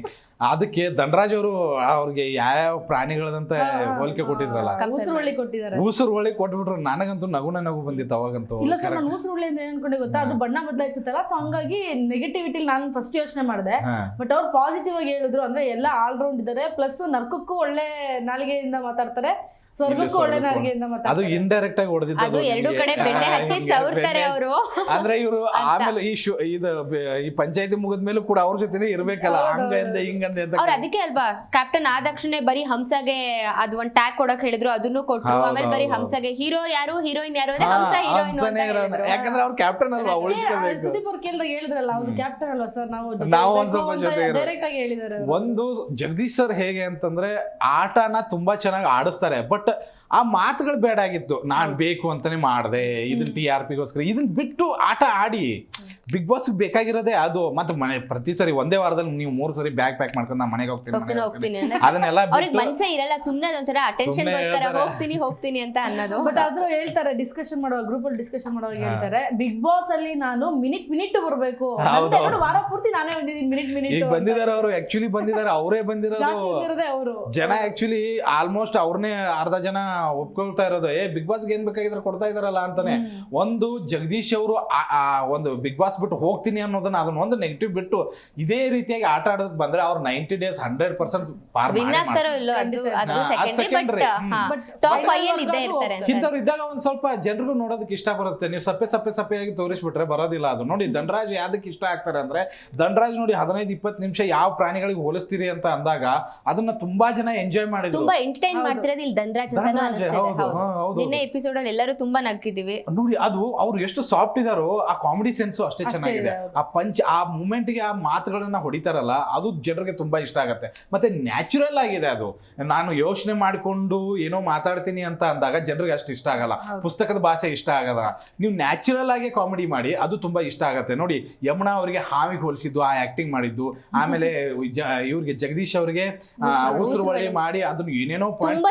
ಅದಕ್ಕೆ ಧನರಾಜ್ ಅವರು ಅವ್ರಿಗೆ ಯಾವ ಪ್ರಾಣಿಗಳದಂತ ಹೋಲಿಕೆ ಕೊಟ್ಟಿದ್ರಲ್ಲ? ಉಸುರುಳ್ಳಿ ಒಳ್ಳೆ ಕೊಟ್ಟಿದ್ದಾರೆ. ಉಸುರುಳ್ಳಿ ಕೊಟ್ಬಿಟ್ರು ನನಗಂತೂ ನಗುನ ನಗು ಬಂದಿತ್ತು ಅವಾಗಂತೂ. ಇಲ್ಲ ಸರ್ ನಾನು ಉಸುರುಳ್ಳಿ ಒಳ್ಳೆ ಅಂತ ಅನ್ಕೊಂಡೆ ಗೊತ್ತಾ? ಅದು ಬಣ್ಣ ಬದಲಾಯಿಸುತ್ತಲ್ಲ ಸೊ ಹಂಗಾಗಿ ನೆಗೆಟಿವಿಟಿ ನಾನು ಫಸ್ಟ್ ಯೋಚನೆ ಮಾಡಿದೆ. ಬಟ್ ಅವ್ರು ಪಾಸಿಟಿವ್ ಆಗಿ ಹೇಳಿದ್ರು ಅಂದ್ರೆ ಎಲ್ಲ ಆಲ್ರೌಂಡ್ ಇದ್ದಾರೆ ಪ್ಲಸ್ ನರ್ಕಕ್ಕೂ ಒಳ್ಳೆ ನಾಲಿಗೆಯಿಂದ ಮಾತಾಡ್ತಾರೆ. ಸ್ವರ್ಗಕ್ಕೂ ಒಳ್ಳೆ. ಅದು ಇಂಡೈರೆಕ್ಟ್ ಆಗಿ ಹೊಡೆದಿದ್ದು ಅದು ಎರಡು ಕಡೆ ಬೆಣ್ಣೆ ಹಚ್ಚಿ ಸವರ್ತಾರೆ ಅವರು. ಅಂದ್ರೆ ಇವರು ಆಮೇಲೆ ಈ ಶು ಇದು ಈ ಪಂಚಾಯತಿ ಮುಗಿದ್ಮೇಲೂ ಕೂಡ ಅವ್ರ ಜೊತೆನೆ ಇರ್ಬೇಕಲ್ಲ ಹಂಗಂದೆ ಹಿಂಗಂದೆ ಅಂತ ಅವ್ರ ಅದಕ್ಕೆ ಅಲ್ವಾ ಕ್ಯಾಪ್ಟನ್ ಆದ ತಕ್ಷಣ ಬರೀ ಹಂಸಗೆ ಅದು ಒಂದ್ ಟ್ಯಾಗ್ ಕೊಡಕ್ ಹೇಳಿದ್ರು ಅದನ್ನು ಕೊಟ್ರು. ಆಮೇಲೆ ಬರೀ. ಹಂಸಗೆ. ಹೀರೋ ಯಾರು? ಹೀರೋಯಿನ್ ಯಾರು ಅಂದ್ರೆ ಹಂಸ ಹೀರೋಯಿನ್. ಯಾಕಂದ್ರೆ ಅವ್ರ ಕ್ಯಾಪ್ಟನ್ ಅಲ್ವಾ ಉಳಿಸ್ಕೋಬೇಕು. ಸುದೀಪ್ ಅವ್ರು ಕೇಳಿದಾಗ ಹೇಳಿದ್ರಲ್ಲ ಅವ್ರು ಕ್ಯಾಪ್ಟನ್ ಅಲ್ವಾ ಸರ್ ನಾವು ನಾವು ಒಂದ್ ಸ್ವಲ್ಪ ಜೊತೆ ಡೈರೆಕ್ಟ್ ಆಗಿ ಒಂದು ಜಗದೀಶ್ ಸರ್ ಹೇಗೆ ಅಂತಂದ್ರೆ ಆಟನ ತುಂಬಾ ಚೆನ್ನಾಗಿ ಆಡಿಸ್ತಾರೆ. ಬಟ್ ಆ ಮಾತುಗಳು ಬೇಡಾಗಿತ್ತು. ನಾನು ನಾನ್ ಬೇಕು ಅಂತಾನೆ ಮಾಡಿದೆ. ಇದನ್ನ ಟಿ ಆರ್ ಪಿಗೋಸ್ಕರ. ಇದನ್ನ ಬಿಟ್ಟು ಆಟ ಆಡಿ. ಬಿಗ್ ಬಾಸ್ ಬೇಕಾಗಿರೋದೇ ಅದು. ಮತ್ತೆ ಮನೆ ಪ್ರತಿ ಸರಿ ಒಂದೇ ವಾರದಲ್ಲಿ ನೀವು ಮೂರು ಸರಿ ಬ್ಯಾಗ್ ಪ್ಯಾಕ್ ಮಾಡ್ಕೊಂಡು ನಾ ಮನೆಗೆ ಹೋಗ್ತೀನಿ ಅದನ್ನೆಲ್ಲ ಅವ್ರಿಗೆ ಇರಲ್ಲ ಸುಮ್ಮನೆ ಅದೊಂಥರ ಅಟೆನ್ಷನ್. ಹೋಗ್ತೀನಿ ಹೋಗ್ತೀನಿ ಅಂತ ಅನ್ನೋದು. ಬಟ್ ಆದ್ರೂ ಹೇಳ್ತಾರೆ ಡಿಸ್ಕಷನ್ ಮಾಡೋ ಗ್ರೂಪ್ ಅಲ್ಲಿ ಡಿಸ್ಕಷನ್ ಮಾಡುವಾಗ ಹೇಳ್ತಾರೆ ಬಿಗ್ ಬಾಸ್ ಅಲ್ಲಿ ನಾನು ಮಿನಿಟ್ ಮಿನಿಟ್ ಬರಬೇಕು. ವಾರ ಪೂರ್ತಿ ನಾನೇ ಬಂದಿದ್ದೀನಿ ಮಿನಿಟ್ ಮಿನಿಟ್ ಈಗ ಬಂದಿದ್ದಾರೆ ಅವರು ಆಕ್ಚುಲಿ ಬಂದಿದ್ದಾರೆ ಅವರೇ ಬಂದಿರೋದು. ಜನ ಆಕ್ಚುಲಿ ಆಲ್ಮೋಸ್ಟ್ ಅವ್ರನ್ನೇ ಅರ್ಧ ಜನ ಒಪ್ಕೊಳ್ತಾ ಇರೋದು ಏ ಬಿಗ್ ಬಾಸ್ಗೆ ಏನ್ ಬೇಕಾಗಿದ್ರೆ ಕೊಡ್ತಾ ಇದಾರಲ್ಲ ಅಂತಾನೆ. ಒಂದು ಜಗದೀಶ್ ಅವರು ಒಂದು ಬಿಗ್ ಬಾಸ್ ಬಿಟ್ಟು ಹೋಗ್ತೀನಿ ಅನ್ನೋದನ್ನ ಅದನ್ನ ಒಂದು ನೆಗೆಟಿವ್ ಬಿಟ್ಟು ಇದೇ ರೀತಿಯಾಗಿ ಆಟ ಆಡೋದಕ್ಕೆ ಬಂದ್ರೆ ಅವ್ರು ನೈಂಟಿ ಡೇಸ್ ಹಂಡ್ರೆಡ್ ಪರ್ಸೆಂಟ್ ಇಂಥವ್ರು ಇದ್ದಾಗ ಒಂದ್ ಸ್ವಲ್ಪ ಜನರಿಗೂ ನೋಡೋದಕ್ಕೆ ಇಷ್ಟ ಬರುತ್ತೆ. ನೀವು ಸಪ್ಪೆ ಸಪ್ಪೆ ಸಪ್ಪೆಯಾಗಿ ತೋರಿಸ್ಬಿಟ್ರೆ ಬರೋದಿಲ್ಲ ಅದು. ನೋಡಿ ದಂಡರಾಜ್ ಯಾವ್ದಕ್ಕೆ ಇಷ್ಟ ಆಗ್ತಾರೆ ಅಂದ್ರೆ ದಂಡರಾಜ್ ನೋಡಿ ಹದಿನೈದು ಇಪ್ಪತ್ತು ನಿಮಿಷ ಯಾವ ಪ್ರಾಣಿಗಳಿಗೆ ಹೋಲಿಸ್ತೀರಿ ಅಂತ ಅಂದಾಗ ಅದನ್ನ ತುಂಬಾ ಜನ ಎಂಜಾಯ್ ಮಾಡಿದ್ರು. ತುಂಬಾ ಎಂಟರ್ಟೈನ್ ಮಾಡ್ತಿರೋದು ಇಲ್ಲಿ ಧನ್ರಾಜ್. ಧನ್ರಾಜ್, ನಿನ್ನೆ ಎಪಿಸೋಡ್ ಅಲ್ಲಿ ಎಲ್ಲರೂ ತುಂಬಾ ನಕ್ಕಿದೀವಿ ನೋಡಿ ಅದು ಅವ್ರು ಎಷ್ಟು ಸಾಫ್ಟ್ ಇದಾರೋ ಆ ಕಾಮಿಡಿ ಸೆನ್ಸ್ ಅಷ್ಟೇ ಚೆನ್ನಾಗಿದೆ. ಆ ಪಂಚ್ ಆ ಮೂಮೆಂಟ್ಗೆ ಆ ಮಾತುಗಳನ್ನ ಹೊಡಿತಾರಲ್ಲ ಅದು ಜನರಿಗೆ ತುಂಬಾ ಇಷ್ಟ ಆಗತ್ತೆ. ಮತ್ತೆ ನ್ಯಾಚುರಲ್ ಆಗಿದೆ ಅದು. ನಾನು ಯೋಚನೆ ಮಾಡಿಕೊಂಡು ಏನೋ ಮಾತಾಡ್ತೀನಿ ಅಂತ ಅಂದಾಗ ಜನರಿಗೆ ಅಷ್ಟು ಇಷ್ಟ ಆಗಲ್ಲ. ಪುಸ್ತಕದ ಭಾಷೆ ಇಷ್ಟ ಆಗಲ್ಲ. ನೀವು ನ್ಯಾಚುರಲ್ ಆಗಿ ಕಾಮಿಡಿ ಮಾಡಿ ಅದು ತುಂಬಾ ಇಷ್ಟ ಆಗತ್ತೆ. ನೋಡಿ ಯಮುನಾ ಅವರಿಗೆ ಹಾವಿಗೆ ಹೋಲಿಸಿದ್ದು ಆ ಆಕ್ಟಿಂಗ್ ಮಾಡಿದ್ದು ಆಮೇಲೆ ಇವ್ರಿಗೆ ಜಗದೀಶ್ ಅವರಿಗೆ ಉಸಿರು ಮಾಡಿ ಅದನ್ನ ಏನೇನೋ ಪಾಯಿಂಟ್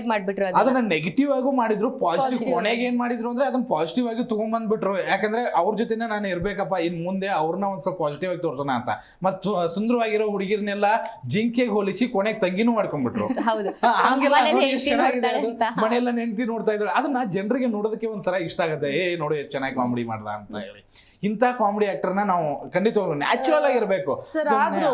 ಡಿಸ್ಕ್ರೈಬ್ ಮಾಡ್ಬಿಟ್ರು ಅದನ್ನ. ನೆಗೆಟಿವ್ ಆಗು ಮಾಡಿದ್ರು ಪಾಸಿಟಿವ್ ಕೊನೆಗೆ ಏನ್ ಮಾಡಿದ್ರು ಅಂದ್ರೆ ಅದನ್ನ ಪಾಸಿಟಿವ್ ಆಗಿ ತಗೊಂಡ್ಬಂದ್ಬಿಟ್ರು ಯಾಕಂದ್ರೆ ಅವ್ರ ಜೊತೆನೆ ನಾನು ಇರ್ಬೇಕಪ್ಪ ಇನ್ ಮುಂದೆ ಅವ್ರನ್ನ ಒಂದ್ ಸ್ವಲ್ಪ ಪಾಸಿಟಿವ್ ಆಗಿ ತೋರ್ಸೋಣ ಅಂತ. ಮತ್ತು ಸುಂದರವಾಗಿರೋ ಹುಡುಗಿರ್ನೆಲ್ಲ ಜಿಂಕೆಗೆ ಹೋಲಿಸಿ ಕೊನೆಗೆ ತಂಗಿನೂ ಮಾಡ್ಕೊಂಡ್ಬಿಟ್ರು. ಮನೆಯೆಲ್ಲ ನೆಂಟಿ ನೋಡ್ತಾ ಇದ್ರು ಅದನ್ನ ಜನರಿಗೆ ನೋಡೋದಕ್ಕೆ ಒಂಥರ ಇಷ್ಟ ಆಗುತ್ತೆ. ಏ ನೋಡಿ ಎಷ್ಟು ಚೆನ್ನಾಗಿ ಕಾಮಿಡಿ ಮಾಡ್ದ ಅಂತ ಹೇಳಿ. ಇಂತ ಕಾಮಿಡಿ ಆಕ್ಟರ್ನ ನಾವು ಖಂಡಿತವಾಗ್ಲು ನ್ಯಾಚುರಲ್ ಆಗಿರ್ಬೇಕು ಆದ್ರೂ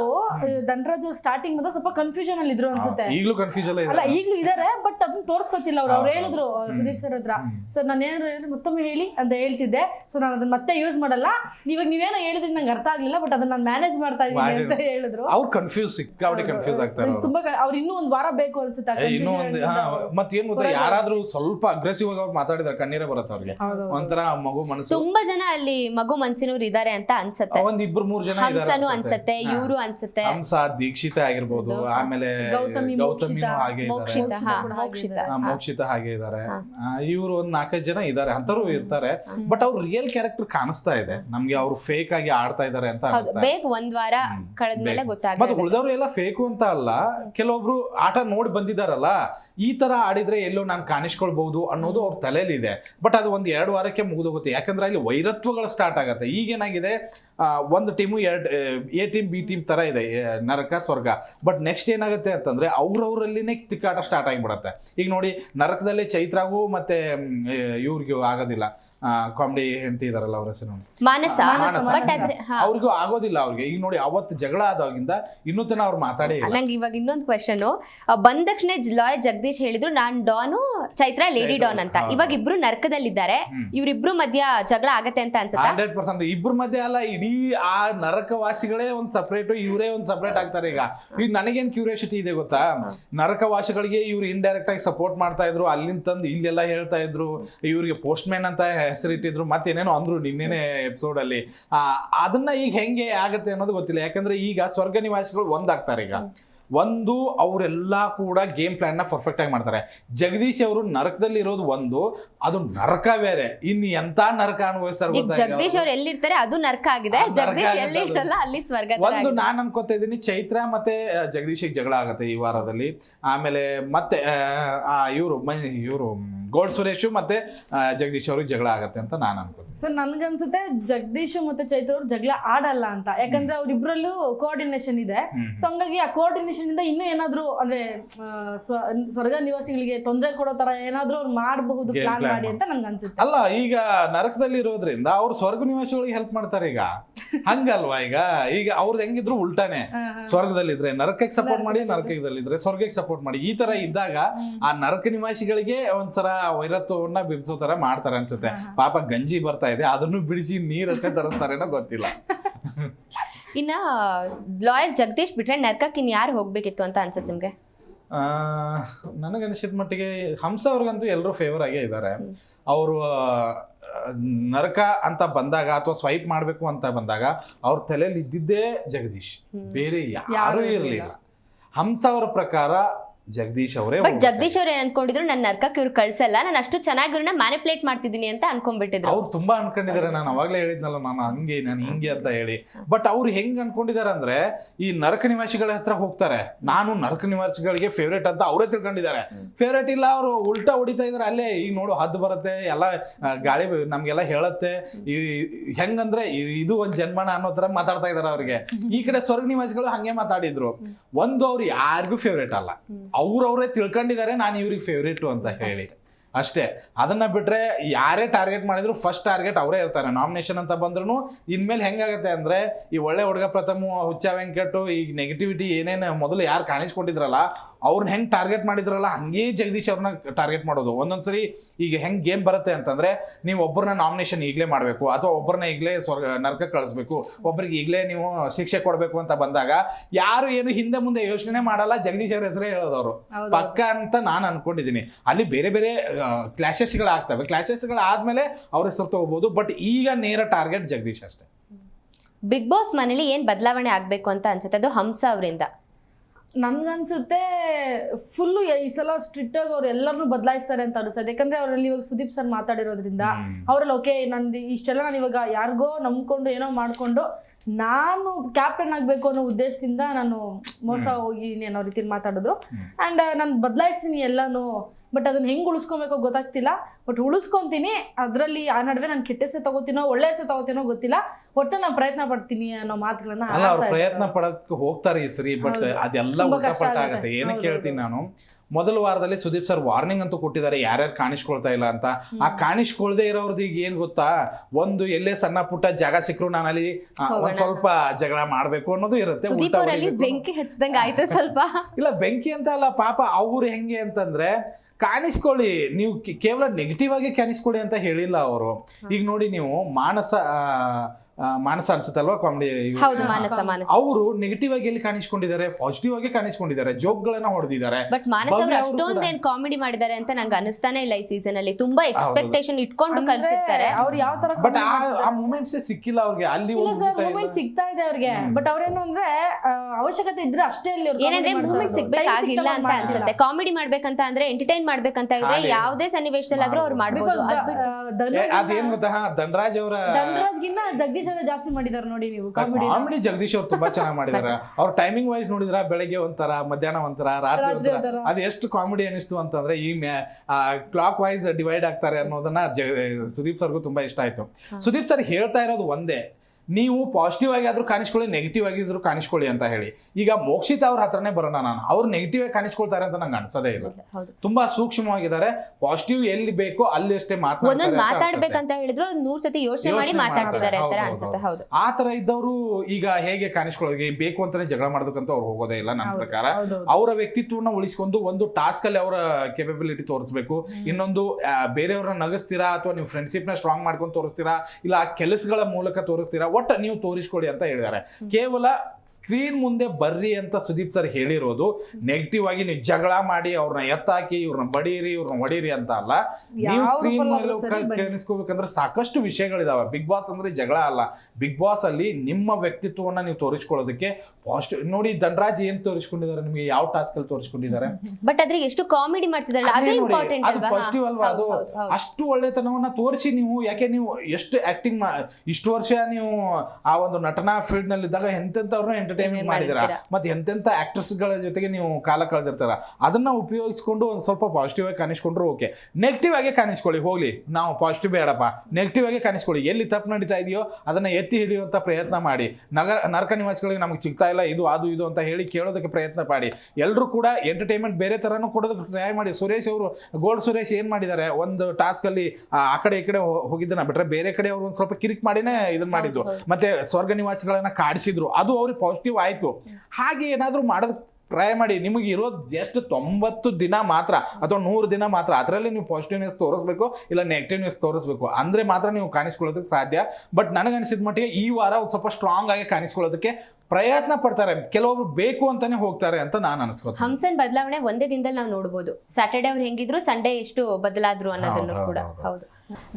ಧನರಾಜ್ ಸ್ಟಾರ್ಟಿಂಗ್ ಸ್ವಲ್ಪ ಕನ್ಫ್ಯೂಷನ್ ಅಲ್ಲಿ ಇದ್ರು ಅನ್ಸುತ್ತೆ. ಈಗಲೂ ಕನ್ಫ್ಯೂಷನ್ ಅಲ್ಲ ಈಗಲೂ ಇದಾರೆ ಬಟ್ ಅದನ್ನ ತೋರಿಸ್ಕೊತಿಲ್ಲ ಅವ್ರು. ಅವ್ರು ಹೇಳಿದ್ರು ಸುದೀಪ್ ಸರ್ ಹತ್ರ. ಸರ್ ನಾನು ಏನಾದ್ರು ಹೇಳಿದ್ರೆ ಮತ್ತೊಮ್ಮೆ ಹೇಳಿ ಅಂತ ಹೇಳ್ತಿದ್ದೆ. ಸೊ ನಾನು ಅದನ್ನ ಮತ್ತೆ ಯೂಸ್ ಮಾಡಲ್ಲ. ಇವಾಗ ನೀವೇನೋ ಹೇಳಿದ್ರೆ ನಂಗೆ ಅರ್ಥ ಆಗ್ಲಿಲ್ಲ ಬಟ್ ಅದನ್ನ ನಾನು ಮ್ಯಾನೇಜ್ ಮಾಡ್ತಾ ಇದ್ದೀನಿ ಅಂತ ಹೇಳಿದ್ರು. ಅವ್ರು ಕನ್ಫ್ಯೂಸ್ ಸಿಕ್ಕಾಪಟ್ಟೆ ಕನ್ಫ್ಯೂಸ್ ಆಗ್ತಾರೆ ಅವ್ರು. ತುಂಬಾ ಅವ್ರು ಇನ್ನೂ ಒಂದು ವಾರ ಬೇಕು ಅನ್ಸುತ್ತೆ ಇನ್ನೂ ಒಂದು ಮತ್ತೆ ಹಾ ಗೊತ್ತಾ? ಯಾರಾದ್ರೂ ಸ್ವಲ್ಪ ಅಗ್ರೆಸಿವ್ ಆಗಿ ಅವ್ರು ಮಾತಾಡಿದ್ರೆ ಕಣ್ಣೀರೇ ಬರುತ್ತೆ ಅವ್ರಿಗೆ. ಒಂಥರ ಮಗು ಮನಸ್ಸು. ತುಂಬಾ ಜನ ಅಲ್ಲಿ ಮಗು ಮನ್ಸಿನವ್ರು ಇದಾರೆ ಅಂತ ಅನ್ಸುತ್ತೆ. ಒಂದ್ ಇಬ್ರು ಮೂರ್ ಜನ ಹಂಸನು ಅನ್ಸುತ್ತೆ. ಇವರು ಅನ್ಸುತ್ತೆ. ಹಂಸ ದೀಕ್ಷಿತ ಆಗಿರ್ಬೋದು ಆಮೇಲೆ ಗೌತಮಿ, ಗೌತಮಿನೂ ಮೋಕ್ಷಿತ, ಹಾಗೆ ಇದಾರೆ. ಮೋಕ್ಷಿತ. ಆ, ಮೋಕ್ಷಿತ ಹಾಗೆ ಇದ್ದಾರೆ. ಇವರು ಒಂದ್ ನಾಲ್ಕೈದು ಜನ ಇದ್ದಾರೆ ಅಂತರೂ ಇರ್ತಾರೆ. ಬಟ್ ಅವ್ರ ರಿಯಲ್ ಕ್ಯಾರೆಕ್ಟರ್ ಕಾಣಿಸ್ತಾ ಇದೆ. ನಮ್ಗೆ ಅವ್ರು ಫೇಕ್ ಆಗಿ ಆಡ್ತಾ ಇದ್ದಾರೆ ಅಂತ ಹೌದು. ಅನಿಸ್ತಾ ಇದೆ ಬೇಗ ಒಂದ್ ವಾರ. ಕಳೆದ್ಮೇಲೆ ಮತ್ತೆ ಗೊತ್ತಾಗುತ್ತೆ ಉಳಿದವರು ಎಲ್ಲ ಫೇಕು ಅಂತ ಅಲ್ಲ. ಕೆಲವೊಬ್ರು ಆಟ ನೋಡಿ ಬಂದಿದಾರಲ್ಲ ಈ ತರ ಆಡಿದ್ರೆ ಎಲ್ಲೋ ನಾನು ಕಾಣಿಸ್ಕೊಳ್ಬಹುದು ಅನ್ನೋದು ಅವ್ರ ತಲೆಯಲ್ಲಿದೆ. ಬಟ್ ಅದು ಒಂದ್ ಎರಡು ವಾರಕ್ಕೆ ಮುಗಿದೋಗುತ್ತೆ. ಯಾಕಂದ್ರೆ ಅಲ್ಲಿ ವೈರತ್ವಗಳು ಸ್ಟಾರ್ಟ್ ಆಗುತ್ತೆ. ಈಗೇನಾಗಿದೆ ಆ, ಒಂದು ಟೀಮು ಎರಡು ಎ ಟೀಮ್ ಬಿ ಟೀಮ್ ತರ ಇದೆ ಆ, ನರಕ ಸ್ವರ್ಗ. ಬಟ್ ನೆಕ್ಸ್ಟ್ ಏನಾಗುತ್ತೆ ಅಂತಂದ್ರೆ ಅವ್ರವ್ರಲ್ಲಿನೇ ತಿಕ್ಕಾಟ ಸ್ಟಾರ್ಟ್ ಆಗಿಬಿಡತ್ತೆ. ಈಗ ನೋಡಿ ನರಕದಲ್ಲಿ ಚೈತ್ರಾಗೂ ಮತ್ತೆ ಇವ್ರಿಗೂ ಆಗೋದಿಲ್ಲ. ಕಾಮಿಡಿ ಹೆಂಡತಿ ಇದಾರಲ್ಲ ಅವ್ರ ಹೆಸರು. ಮಾನಸ. ಮಾನಸ. ಬಟ್ ಆದ್ರೆ ಹಾ. ಅವ್ರಿಗೂ ಆಗೋದಿಲ್ಲ ಅವ್ರಿಗೆ. ಈಗ ನೋಡಿ ಅವತ್ತು ಜಗಳ ಆದಾಗಿಂದ ಇನ್ನೂ ತನ ಅವ್ರು ಮಾತಾಡಿ ಇಲ್ಲ. ನಂಗೆ ಇವಾಗ ಇನ್ನೊಂದು ಕ್ವೆಶನ್ ಬಂದ ತಕ್ಷಣ ಲಾಯರ್ ಜಗದೀಶ್ ಹೇಳಿದ್ರು ನಾನ್ ಡಾನು ಚೈತ್ರ ಲೇಡಿ ಡಾನ್ ಅಂತ. ಇವಾಗ ಇಬ್ರು ನರಕದಲ್ಲಿದ್ದಾರೆ. ಇವ್ರಿಬ್ರು ಮಧ್ಯ ಜಗಳ ಆಗತ್ತೆ ಅಂತ ಅನ್ಸುತ್ತಾ? Hundred percent. ಇಬ್ರು ಮಧ್ಯೆ ಅಲ್ಲ ಇಡೀ ಆ ನರಕವಾಸಿಗಳೇ ಒಂದ್ ಸಪ್ರೇಟ್ ಇವರೇ ಒಂದ್ ಸಪ್ರೇಟ್ ಆಗ್ತಾರೆ ಈಗ. ಈಗ ನನಗೇನ್ ಕ್ಯೂರಿಯಾಸಿಟಿ ಇದೆ ಗೊತ್ತಾ? ನರಕವಾಸಿಗಳಿಗೆ ಇವ್ರು ಇಂಡೈರೆಕ್ಟ್ ಆಗಿ ಸಪೋರ್ಟ್ ಮಾಡ್ತಾ ಇದ್ರು. ಅಲ್ಲಿಂದ ತಂದು ಇಲ್ಲೆಲ್ಲ ಹೇಳ್ತಾ ಇದ್ರು. ಇವ್ರಿಗೆ ಪೋಸ್ಟ್ ಮ್ಯಾನ್ ಅಂತ ಹೆಸರಿಟ್ಟಿದ್ರು, ಮತ್ತೇನೇನೋ ಅಂದ್ರು ನಿನ್ನೆನೆ ಎಪಿಸೋಡ್ ಅಲ್ಲಿ. ಅದನ್ನ ಈಗ ಹೆಂಗೆ ಆಗುತ್ತೆ ಅನ್ನೋದು ಗೊತ್ತಿಲ್ಲ. ಯಾಕಂದ್ರೆ ಈಗ ಸ್ವರ್ಗ ನಿವಾಸಿಗಳು ಒಂದಾಗ್ತಾರೆ ಈಗ. ಒಂದು ಅವರೆಲ್ಲ ಕೂಡ ಗೇಮ್ ಪ್ಲಾನ್ನ ಪರ್ಫೆಕ್ಟ್ ಆಗಿ ಮಾಡ್ತಾರೆ. ಜಗದೀಶ್ ಅವರು ನರಕದಲ್ಲಿ ಇರೋದು ಒಂದು ಅದು ನರಕ ಬೇರೆ. ಇನ್ನು ಎಂತ ನರಕ ಅನುಭವಿಸ್ತಾರೆ ಜಗದೀಶ್ ಅವ್ರು ಎಲ್ಲಿರ್ತಾರೆ ಅದು ನರಕ ಆಗಿದೆ. ಜಗದೀಶ್ ಎಲ್ಲಿ ಇರಲ್ಲ ಅಲ್ಲಿ ಸ್ವರ್ಗ ಒಂದು ನಾನು ಅನ್ಕೋತಾ ಇದ್ದೀನಿ ಚೈತ್ರ ಮತ್ತೆ ಜಗದೀಶ್ ಜಗದೀಶಿಗೆ ಜಗಳ ಆಗುತ್ತೆ ಈ ವಾರದಲ್ಲಿ. ಆಮೇಲೆ ಮತ್ತೆ ಇವರು ಇವರು ಗೋಲ್ಡ್ ಸುರೇಶು ಮತ್ತೆ ಆ, ಜಗದೀಶ್ ಅವ್ರಿಗೆ ಜಗಳ ಆಗತ್ತೆ ಅಂತ ನಾನು ಅನ್ಕೋತೀನಿ. ಸರ್ ನನ್ಗನ್ಸುತ್ತೆ ಜಗದೀಶ್ ಮತ್ತೆ ಚೈತ್ರ ಅವ್ರು ಜಗಳ ಆಡಲ್ಲ ಅಂತ. ಯಾಕಂದ್ರೆ ಅವ್ರಿಬ್ರಲ್ಲೂ ಕೋಆರ್ಡಿನೇಷನ್ ಇದೆ. ಸೊ ಹಂಗಾಗಿ ಆ ಕೋಆರ್ಡಿನೇಷನ್ ಇಂದ ಇನ್ನೂ ಏನಾದರೂ ಅಂದ್ರೆ ಸ್ವ- ಸ್ವರ್ಗ ನಿವಾಸಿಗಳಿಗೆ ತೊಂದರೆ ಕೊಡೋ ತರ ಏನಾದರೂ ಅವ್ರು ಮಾಡಬಹುದು ಪ್ಲಾನ್ ಮಾಡಿ ಅಂತ ನನಗೆ ಅನ್ಸುತ್ತೆ. ಅಲ್ಲ ಈಗ ನರಕದಲ್ಲಿ ಇರೋದ್ರಿಂದ ಅವ್ರು ಸ್ವರ್ಗ ನಿವಾಸಿಗಳಿಗೆ ಹೆಲ್ಪ್ ಮಾಡ್ತಾರೆ ಈಗ. ಹಂಗಲ್ವಾ ಈಗ? ಈಗ ಅವ್ರದ್ದು ಹೆಂಗಿದ್ರು ಉಲ್ಟಾನೆ. ಸ್ವರ್ಗದಲ್ಲಿದ್ರೆ ನರಕಕ್ಕೆ ಸಪೋರ್ಟ್ ಮಾಡಿ ನರಕದಲ್ಲಿದ್ರೆ ಸ್ವರ್ಗಕ್ಕೆ ಸಪೋರ್ಟ್ ಮಾಡಿ. ಈ ತರ ಇದ್ದಾಗ ಆ ನರಕ ನಿವಾಸಿಗಳಿಗೆ ಒಂದ್ಸಲ ವೈರತ್ವವನ್ನ ಬಿಡಿಸೋ ತರ ಮಾಡ್ತಾರೆ ಅನ್ಸುತ್ತೆ. ಪಾಪ ಗಂಜಿ ಬರ್ತಾ ಇದೆ ಅದನ್ನು ಬಿಡಿಸಿ ನೀರಷ್ಟೇ ತರಿಸ್ತಾರೇನೋ ಗೊತ್ತಿಲ್ಲ. ಇನ್ನ ಲಾಯರ್ ಜಗದೀಶ್ ಬಿಟ್ರೆ ನರ್ಕಕ್ಕೆ ಇನ್ ಯಾರು ಹೋಗ್ಬೇಕಿತ್ತು ಅಂತ ಅನ್ಸುತ್ತೆ ನಿಮ್ಗೆ? ನನಗೆ ನನಗನ್ಸಿದ ಮಟ್ಟಿಗೆ ಹಂಸ ಅವ್ರಿಗಂತೂ ಎಲ್ಲರೂ ಫೇವರ್ ಆಗೇ ಇದ್ದಾರೆ ಅವರು ನರಕ ಅಂತ ಬಂದಾಗ ಅಥವಾ ಸ್ವೈಪ್ ಮಾಡಬೇಕು ಅಂತ ಬಂದಾಗ ಅವ್ರ ತಲೆಯಲ್ಲಿ ಇದ್ದಿದ್ದೇ ಜಗದೀಶ್ ಬೇರೆ ಯಾರೂ ಇರಲಿಲ್ಲ. ಹಂಸ ಅವರ ಪ್ರಕಾರ ಜಗದೀಶ್ ಅವರೇ ಬಟ್ ಜಗದೀಶ್ ಅವ್ರು ಏನ್ ಅನ್ಕೊಂಡಿದ್ರು ನನ್ನ ನರ್ಕಕ್ಕೆ ಇವ್ರು ಕಳ್ಸಲ್ಲ ನಾನು ಅಷ್ಟು ಚೆನ್ನಾಗಿ ಇವ್ರನ್ನ ಮ್ಯಾನಿಪ್ಯುಲೇಟ್ ಮಾಡ್ತಿದ್ದೀನಿ ಅಂತ ಅನ್ಕೊಂಡ್ಬಿಟ್ಟಿದ್ರು. ಅವ್ರು ತುಂಬಾ ಅನ್ಕೊಂಡಿದ್ದಾರೆ ನಾನು ಅವಾಗಲೇ ಹೇಳಿದ್ನಲ್ಲ ನಾನು ಹಂಗೆ ನಾನು ಹಿಂಗೆ ಅಂತ ಹೇಳಿ. ಬಟ್ ಅವ್ರು ಹೆಂಗ್ ಅನ್ಕೊಂಡಿದ್ದಾರೆ ಅಂದ್ರೆ ಈ ನರಕ ನಿವಾಸಿಗಳ ಹತ್ರ ಹೋಗ್ತಾರೆ. ನಾನು ನರಕ ನಿವಾಸಿಗಳಿಗೆ ಫೇವ್ರೇಟ್ ಅಂತ ಅವರೇ ತಿಳ್ಕೊಂಡಿದ್ದಾರೆ. ಫೇವ್ರೇಟ್ ಇಲ್ಲ ಅವರು ಉಲ್ಟಾ ಹೊಡಿತಾ ಇದಾರೆ. ಅಲ್ಲೇ ಈಗ ನೋಡು ಹದ್ದು ಬರುತ್ತೆ ಎಲ್ಲ ಗಾಳಿ ನಮ್ಗೆಲ್ಲ ಹೇಳತ್ತೆ. ಈ ಹೆಂಗಂದ್ರೆ ಇದು ಒಂದ್ ಜನ್ಮನ ಅನ್ನೋ ತರ ಮಾತಾಡ್ತಾ ಇದಾರೆ ಅವ್ರಿಗೆ. ಈ ಕಡೆ ಸ್ವರ್ಗ ನಿವಾಸಿಗಳು ಹಂಗೆ ಮಾತಾಡಿದ್ರು. ಒಂದು ಅವ್ರು ಯಾರಿಗೂ ಫೇವ್ರೇಟ್ ಅಲ್ಲ. ಅವ್ರವ್ರೇ ತಿಳ್ಕೊಂಡಿದ್ದಾರೆ ನಾನು ಇವ್ರಿಗೆ ಫೇವ್ರೇಟು ಅಂತ ಹೇಳಿ. ಅಷ್ಟೇ. ಅದನ್ನ ಬಿಟ್ರೆ ಯಾರೇ ಟಾರ್ಗೆಟ್ ಮಾಡಿದ್ರು ಫಸ್ಟ್ ಟಾರ್ಗೆಟ್ ಅವರೇ ಇರ್ತಾರೆ. ನಾಮಿನೇಷನ್ ಅಂತ ಬಂದ್ರು ಇನ್ಮೇಲೆ ಹೆಂಗಾಗತ್ತೆ ಅಂದ್ರೆ ಈ ಒಳ್ಳೆ ಹುಡುಗ ಪ್ರಥಮ ಹುಚ್ಚ ವೆಂಕಟು ಈ ನೆಗೆಟಿವಿಟಿ ಏನೇನು ಮೊದಲು ಯಾರು ಕಾಣಿಸ್ಕೊಂಡಿದ್ರಲ್ಲ ಅವ್ರನ್ನ ಹೆಂಗ್ ಟಾರ್ಗೆಟ್ ಮಾಡಿದ್ರಲ್ಲ ಹಂಗೆ ಜಗದೀಶ್ ಅವ್ರನ್ನ ಟಾರ್ಗೆಟ್ ಮಾಡೋದು. ಒಂದೊಂದ್ಸರಿ ಈಗ ಹೆಂಗ್ ಗೇಮ್ ಬರುತ್ತೆ ಅಂತಂದ್ರೆ ನೀವು ಒಬ್ಬರನ್ನ ನಾಮಿನೇಷನ್ ಈಗಲೇ ಮಾಡಬೇಕು ಅಥವಾ ಒಬ್ಬರನ್ನ ಈಗಲೇ ಸ್ವರ್ಗ ನರ್ಕಕ್ಕೆ ಕಳಿಸ್ಬೇಕು ಒಬ್ಬರಿಗೆ ಈಗಲೇ ನೀವು ಶಿಕ್ಷೆ ಕೊಡಬೇಕು ಅಂತ ಬಂದಾಗ ಯಾರು ಏನು ಹಿಂದೆ ಮುಂದೆ ಯೋಚನೆ ಮಾಡಲ್ಲ ಜಗದೀಶ್ ಅವ್ರ ಹೆಸರೇ ಹೇಳೋದು ಅವರು. ಪಕ್ಕ ಅಂತ ನಾನು ಅನ್ಕೊಂಡಿದ್ದೀನಿ. ಅಲ್ಲಿ ಬೇರೆ ಬೇರೆ ಕ್ಲಾಶಸ್ಗಳಾಗ್ತವೆ ಕ್ಲಾಶಸ್ಗಳಾದಮೇಲೆ ಅವ್ರ ಹೆಸರು ತಗೋಬಹುದು ಬಟ್ ಈಗ ನೇರ ಟಾರ್ಗೆಟ್ ಜಗದೀಶ್ ಅಷ್ಟೇ. ಬಿಗ್ ಬಾಸ್ ಮನೇಲಿ ಏನ್ ಬದಲಾವಣೆ ಆಗ್ಬೇಕು ಅಂತ ಅನ್ಸುತ್ತೆ? ಅದು ಹಂಸ ಅವರಿಂದ. ನನ್ಗನ್ಸುತ್ತೆ ಫುಲ್ಲು ಈ ಸಲ ಸ್ಟ್ರಿಕ್ಟ್ ಆಗಿ ಅವ್ರು ಎಲ್ಲರನ್ನೂ ಬದಲಾಯಿಸ್ತಾರೆ ಅಂತ ಅನಿಸ್ತದೆ ಯಾಕಂದ್ರೆ ಅವರಲ್ಲಿ ಇವಾಗ ಸುದೀಪ್ ಸರ್ ಮಾತಾಡಿರೋದ್ರಿಂದ ಅವರಲ್ಲಿ ಓಕೆ ನಂದು ಇಷ್ಟೆಲ್ಲ ನಾನು ಇವಾಗ ಯಾರಿಗೋ ನಂಬ್ಕೊಂಡು ಏನೋ ಮಾಡ್ಕೊಂಡು ನಾನು ಕ್ಯಾಪ್ಟನ್ ಆಗಬೇಕು ಅನ್ನೋ ಉದ್ದೇಶದಿಂದ ನಾನು ಮೋಸ ಹೋಗಿದ್ದೀನಿ ಅನ್ನೋ ರೀತಿಲಿ ಮಾತಾಡಿದ್ರು. ಆ್ಯಂಡ್ ನಾನು ಬದಲಾಯಿಸ್ತೀನಿ ಎಲ್ಲಾನು ಬಟ್ ಅದನ್ನ ಹೆಂಗೆ ಉಳಿಸ್ಕೊಬೇಕೋ ಗೊತ್ತಾಗ್ತಿಲ್ಲ. ಬಟ್ ಉಳಿಸ್ಕೊತೀನಿ ಅದರಲ್ಲಿ ಆ ನಡುವೆ ನಾನು ಕೆಟ್ಟ ಹೆಸರು ತಗೋತೀನೋ ಒಳ್ಳೆ ಹೆಸರು ತಗೋತೀನೋ ಗೊತ್ತಿಲ್ಲ. ಒಟ್ಟು ನಾನು ಪ್ರಯತ್ನ ಪಡ್ತೀನಿ ಅನ್ನೋ ಮಾತುಗಳನ್ನ ಅಲ್ಲ ಅವ್ರು ಪ್ರಯತ್ನ ಪಡಕ್ಕೆ ಹೋಗ್ತಾರೆ ಈ ಸರಿ ಬಟ್. ಅದೆಲ್ಲ ತುಂಬಾ ಉಲ್ಟಾ ಕಷ್ಟ ಆಗುತ್ತೆ. ಏನಕ್ಕೆ ಹೇಳ್ತೀನಿ ನಾನು? ಮೊದಲ ವಾರದಲ್ಲಿ ಸುದೀಪ್ ಸರ್ ವಾರ್ನಿಂಗ್ ಅಂತೂ ಕೊಟ್ಟಿದ್ದಾರೆ ಯಾರ್ಯಾರು ಕಾಣಿಸ್ಕೊಳ್ತಾ ಇಲ್ಲ ಅಂತ. ಆ ಕಾಣಿಸ್ಕೊಳ್ದೆ ಇರೋರ್ದು ಈಗ ಏನು ಗೊತ್ತಾ? ಒಂದು ಎಲ್ಲೇ ಸಣ್ಣ ಪುಟ್ಟ ಜಾಗ ಸಿಕ್ಕರು ನಾನು ಅಲ್ಲಿ ಒಂದ್ ಸ್ವಲ್ಪ ಜಗಳ ಮಾಡಬೇಕು ಅನ್ನೋದು ಇರುತ್ತೆ ಬೆಂಕಿ ಹಚ್ಚಿದಂಗೆ ಆಯ್ತು ಸ್ವಲ್ಪ? ಇಲ್ಲ ಬೆಂಕಿ ಅಂತ ಅಲ್ಲ ಪಾಪ ಅವ್ರು ಹೆಂಗೆ ಅಂತಂದ್ರೆ ಕಾಣಿಸ್ಕೊಳ್ಳಿ ನೀವು ಕೇವಲ ನೆಗೆಟಿವ್ ಆಗಿ ಕಾಣಿಸ್ಕೊಳ್ಳಿ ಅಂತ ಹೇಳಿಲ್ಲ ಅವರು. ಈಗ ನೋಡಿ ನೀವು ಮಾನಸ ಮಾನಸ ಅನ್ಸುತ್ತಲ್ವಾ ಕಾಮಿಡಿ ಹೌದು ಮಾನಸ ಮಾನಸ. ಅವರು ನೆಗೆಟಿವ್ ಆಗಿ ಎಲ್ಲಿ ಕಾಣಿಸ್ಕೊಂಡಿದ್ದಾರೆ? ಪಾಸಿಟಿವ್ ಆಗಿ ಕಾಣಿಸ್ಕೊಂಡಿದ್ದಾರೆ. ಜೋಕ್ಗಳನ್ನ ಹೊಡೆದಿದ್ದಾರೆ. ಬಟ್ ಮಾನಸ ಅವರು ಭವ್ಯ ಅವ್ರು ಕೂಡ- ಏನ್ ಕಾಮಿಡಿ ಮಾಡಿದ್ದಾರೆ ಅಂತ ನಂಗೆ ಅನಿಸ್ತಾನೆ ಇಲ್ಲ ಈ ಸೀಸನ್ ಅಲ್ಲಿ. ತುಂಬಾ ಎಕ್ಸ್ಪೆಕ್ಟೇಷನ್ ಇಟ್ಕೊಂಡು ಕಲ್ಸಿರ್ತಾರೆ ಅವ್ರು ಯಾವ ತರ ಬಟ್ ಆ ಆ ಮೂಮೆಂಟ್ಸ್ ಸಿಕ್ಕಿಲ್ಲ ಅವ್ರಿಗೆ. ಅಲ್ಲಿ ಇಲ್ಲ ಒಂದು ಸರ್ ಊಟ ಇಲ್ಲ. ಮೂಮೆಂಟ್ ಸಿಗ್ತಾ ಇದೆ ಅವ್ರಿಗೆ. ಬಟ್ ಅವ್ರೇನು ಅಂದ್ರೆ ಆ, ಅವಶ್ಯಕತೆ ಇದ್ರೆ ಅಷ್ಟೇ ಇಲ್ಲಿ ಅವ್ರು ಏನಂದ್ರೆ comedy ಮೂಮೆಂಟ್ ಮಾಡ್ತಾರೆ. ಸಿಗ್ಬೇಕಾಗಿಲ್ಲ ಅಂತ ಅನ್ಸುತ್ತೆ. ಕಾಮಿಡಿ ಮಾಡ್ಬೇಕಂತ ಅಂದ್ರೆ ಎಂಟರ್ಟೈನ್ ಮಾಡ್ಬೇಕಂತ ಇದ್ರೆ ಯಾವುದೇ ಸನ್ನಿವೇಶದಲ್ಲಿ ಸನ್ನಿವೇಶದಲ್ಲಾದ್ರೂ ಅವ್ರು ಮಾಡ್ಬೋದು. Because ಅದ್ ಬಿಟ್ಟು ದ- ಏ, ಧನುಗಿನ್ನ- ಅದೇನ್ ಗೊತ್ತಾ? ಧನರಾಜ್ ಅವರ ಧನ್ರಾಜ್ಗಿನ್ನ ಜಗದೀಶ್ ಅವರೇ ಜಾಸ್ತಿ ಮಾಡಿದಾರೆ ನೋಡಿ ನೀವು ಕಾಮಿಡಿ ಕಾಮಿಡಿ ಜಗದೀಶ್ ಅವ್ರು ತುಂಬಾ ಚೆನ್ನಾಗಿ ಮಾಡಿದಾರೆ. ಅವ್ರ ಟೈಮಿಂಗ್ ವೈಸ್ ನೋಡಿದ್ರ ಬೆಳಗ್ಗೆ ಒಂಥರ ಮಧ್ಯಾಹ್ನ ಒಂಥರ ರಾತ್ರಿ ಒಂಥರ. ಅದು ಎಷ್ಟು ಕಾಮಿಡಿ ಅನಿಸ್ತು ಅಂತಂದ್ರೆ ಈ ಕ್ಲಾಕ್ ವೈಸ್ ಡಿವೈಡ್ ಆಗ್ತಾರೆ ಅನ್ನೋದನ್ನ ಸುದೀಪ್ ಸರ್ಗೂ ತುಂಬಾ ಇಷ್ಟ ಆಯ್ತು. ಸುದೀಪ್ ಸರ್ ಹೇಳ್ತಾ ಇರೋದು ಒಂದೇ ನೀವು ಪಾಸಿಟಿವ್ ಆಗಿ ಆದರೂ ಕಾಣಿಸ್ಕೊಳ್ಳಿ ನೆಗೆಟಿವ್ ಆಗಿದ್ರು ಕಾಣಿಸ್ಕೊಳ್ಳಿ ಅಂತ ಹೇಳಿ. ಈಗ ಮೋಕ್ಷಿತ ಅವ್ರ ಹತ್ರನೇ ಬರೋಣ ನಾನು. ಅವ್ರು ನೆಗೆಟಿವ್ ಆಗಿ ಕಾಣಿಸ್ಕೊಳ್ತಾರೆ ಅಂತ ನಂಗೆ ಅನ್ಸೋದೇ ಇಲ್ಲ. ತುಂಬಾ ಸೂಕ್ಷ್ಮವಾಗಿದ್ದಾರೆ. ಪಾಸಿಟಿವ್ ಎಲ್ಲಿ ಬೇಕೋ ಅಲ್ಲಿ ಅಷ್ಟೇ ಒಂದೊಂದ್ ಮಾತಾಡ್ಬೇಕಂತ ಹೇಳಿದ್ರು ನೂರ್ ಸತಿ ಯೋಚನೆ ಮಾಡಿ ಮಾತಾಡ್ತಿದ್ದಾರೆ ಆ ತರ ಇದ್ದವರು ಈಗ ಹೇಗೆ ಕಾಣಿಸ್ಕೊಳ್ಳೋಕೆ ಬೇಕು ಅಂತಾನೆ ಜಗಳ ಮಾಡೋದಕ್ಕಂತ ಅವ್ರು ಹೋಗೋದೇ ಇಲ್ಲ ನನ್ನ ಪ್ರಕಾರ. ಅವರ ವ್ಯಕ್ತಿತ್ವನ ಉಳಿಸ್ಕೊಂಡು ಒಂದು ಟಾಸ್ಕ್ ಅಲ್ಲಿ ಅವರ ಕೆಪಬಿಲಿಟಿ ತೋರಿಸ್ಬೇಕು. ಇನ್ನೊಂದು ಬೇರೆಯವ್ರನ್ನ ನಗಸ್ತೀರಾ ಅಥವಾ ನೀವು ಫ್ರೆಂಡ್ಶಿಪ್ನ ಸ್ಟ್ರಾಂಗ್ ಮಾಡ್ಕೊಂಡು ತೋರಿಸ್ತೀರಾ? ಇಲ್ಲ ಆ ಕೆಲಸಗಳ ಮೂಲಕ ತೋರಿಸ್ತೀರಾ? ಒಟ್ಟು ನೀವು ತೋರಿಸ್ಕೊಳ್ಳಿ ಅಂತ ಹೇಳಿದ್ದಾರೆ. ಕೇವಲ ಸ್ಕ್ರೀನ್ ಮುಂದೆ ಬರ್ರಿ ಅಂತ ಸುದೀಪ್ ಸರ್ ಹೇಳಿರೋದು ನೆಗೆಟಿವ್ ಆಗಿ ನೀವು ಜಗಳ ಮಾಡಿ ಅವ್ರನ್ನ ಎತ್ತಾಕಿ ಇವ್ರನ್ನ ಬಡೀರಿ ಇವ್ರನ್ನ ಹೊಡೀರಿ ಅಂತ ಅಲ್ಲ. ನೀವು ಸ್ಕ್ರೀನ್. ಕೇಳಿಸ್ಕೋಬೇಕಂದ್ರೆ ಸಾಕಷ್ಟು ವಿಷಯಗಳಿದಾವೆ. ಬಿಗ್ ಬಾಸ್ ಅಂದ್ರೆ ಜಗಳ ಅಲ್ಲ. ಬಿಗ್ ಬಾಸ್ ಅಲ್ಲಿ ನಿಮ್ಮ ವ್ಯಕ್ತಿತ್ವವನ್ನ ನೀವು ತೋರಿಸ್ಕೊಳ್ಳೋದಕ್ಕೆ ಪಾಸಿಟಿವ್ ನೋಡಿ ಧನರಾಜ್ ಏನ್ ತೋರಿಸ್ಕೊಂಡಿದ್ದಾರೆ ನಿಮಗೆ ಯಾವ ಟಾಸ್ಕ್ ಅಲ್ಲಿ ತೋರಿಸ್ಕೊಂಡಿದ್ದಾರೆ? ಬಟ್ ಅದ್ರಿಗೆ ಎಷ್ಟು ಕಾಮಿಡಿ ಮಾಡ್ತಿದಾರಲ್ಲ ಅದು ಇಂಪಾರ್ಟೆಂಟ್ ಅದು ಪಾಸಿಟಿವ್ ಅಲ್ವಾ ಅದು. ಅಷ್ಟು ಒಳ್ಳೆತನವನ್ನ ತೋರಿಸಿ ನೀವು ಯಾಕೆ ನೀವು ಎಷ್ಟು ಆಕ್ಟಿಂಗ್ ಇಷ್ಟು ವರ್ಷ ನೀವು ಆ ಒಂದು ನಟನಾ ಫೀಲ್ಡ್ನಲ್ಲಿ ಇದ್ದಾಗ ಎಂತೆಂತವ್ರನ್ನ ಎಂಟರ್ಟೈನ್ಮೆಂಟ್ ಮಾಡಿದಿರ. ಮತ್ತೆ ಎಂತೆಂತ ಆಕ್ಟರ್ಸ್ಗಳ ಜೊತೆಗೆ ನೀವು ಕಾಲ ಕಳೆದಿರ್ತಾರ? ಅದನ್ನ ಉಪಯೋಗಿಸ್ಕೊಂಡು ಒಂದ್ ಸ್ವಲ್ಪ ಪಾಸಿಟಿವ್ ಆಗಿ ಕಾಣಿಸ್ಕೊಂಡ್ರು ಓಕೆ ನೆಗೆಟಿವ್ ಆಗಿ ಕಾಣಿಸ್ಕೊಳ್ಳಿ ಹೋಗ್ಲಿ. ನಾವು ಪಾಸಿಟಿವ್ ಬೇಡಪ್ಪ. ನೆಗೆಟಿವ್ ಆಗಿ ಕಾಣಿಸ್ಕೊಳ್ಳಿ. ಎಲ್ಲಿ ತಪ್ಪು ನಡೀತಾ ಇದೆಯೋ ಅದನ್ನ ಎತ್ತಿ ಹಿಡಿಯುವಂತ ಪ್ರಯತ್ನ ಮಾಡಿ. ನಗರ ನರಕ ನಿವಾಸಿಗಳಿಗೆ ನಮಗೆ ಸಿಗ್ತಾ ಇಲ್ಲ ಇದು ಅದು ಇದು ಅಂತ ಹೇಳಿ ಕೇಳೋದಕ್ಕೆ ಪ್ರಯತ್ನ ಮಾಡಿ. ಎಲ್ಲರೂ ಕೂಡ ಎಂಟರ್ಟೈನ್ಮೆಂಟ್ ಬೇರೆ ತರನು ಕೊಡೋದಕ್ಕೆ ಟ್ರೈ ಮಾಡಿ. ಸುರೇಶ್ ಅವರು ಗೋಲ್ಡ್ ಸುರೇಶ್ ಏನ್ ಮಾಡಿದ್ದಾರೆ ಒಂದು ಟಾಸ್ಕ್ ಅಲ್ಲಿ ಆ ಕಡೆ ಈ ಕಡೆ ಹೋಗಿದ್ದನ್ನ ಬಿಟ್ರೆ ಬೇರೆ ಕಡೆ ಅವರು ಒಂದು ಸ್ವಲ್ಪ ಕಿರಿಕ್ ಮಾಡಿನೇ ಇದನ್ನ ಮಾಡಿದ್ದು. ಮತ್ತೆ ಸ್ವರ್ಗ ನಿವಾಸಿಗಳನ್ನ ಕಾಡಿಸಿದ್ರು. ಅದು ಅವ್ರಿಗೆ ಪಾಸಿಟಿವ್ ಆಯ್ತು. ಹಾಗೆ ಏನಾದರೂ ಮಾಡೋದು ಟ್ರೈ ಮಾಡಿ. ನಿಮಗೆ ಇರೋದು ಜಸ್ಟ್ ತೊಂಬತ್ತು ದಿನ ಮಾತ್ರ ಅಥವಾ ನೂರು ದಿನ ಮಾತ್ರ. ಅದರಲ್ಲಿ ನೀವು ಪಾಸಿಟಿವ್ನೆಸ್ ತೋರಿಸ್ಬೇಕು ಇಲ್ಲ ನೆಗೆಟಿವ್ನೆಸ್ ತೋರಿಸ್ಬೇಕು. ಅಂದರೆ ಮಾತ್ರ ನೀವು ಕಾಣಿಸ್ಕೊಳ್ಳೋದಕ್ಕೆ ಸಾಧ್ಯ. ಬಟ್ ನನಗನ್ಸಿದ ಮಟ್ಟಿಗೆ ಈ ವಾರ ಒಂದು ಸ್ವಲ್ಪ ಸ್ಟ್ರಾಂಗ್ ಆಗಿ ಕಾಣಿಸ್ಕೊಳ್ಳೋದಕ್ಕೆ ಪ್ರಯತ್ನ ಪಡ್ತಾರೆ. ಕೆಲವೊಬ್ರು ಬೇಕು ಅಂತಾನೆ ಹೋಗ್ತಾರೆ ಅಂತ ನಾನು ಅನ್ಸ್ಕೊತೀನಿ. ಹಂಸನ್ ಬದಲಾವಣೆ ಒಂದೇ ದಿನದಲ್ಲಿ ನಾವು ನೋಡ್ಬೋದು. ಸ್ಯಾಟರ್ಡೆ ಅವ್ರು ಹೆಂಗಿದ್ರು ಸಂಡೇ ಎಷ್ಟು ಬದಲಾದ್ರು ಅನ್ನೋದನ್ನು ಕೂಡ. ಹೌದು, ಹೌದು.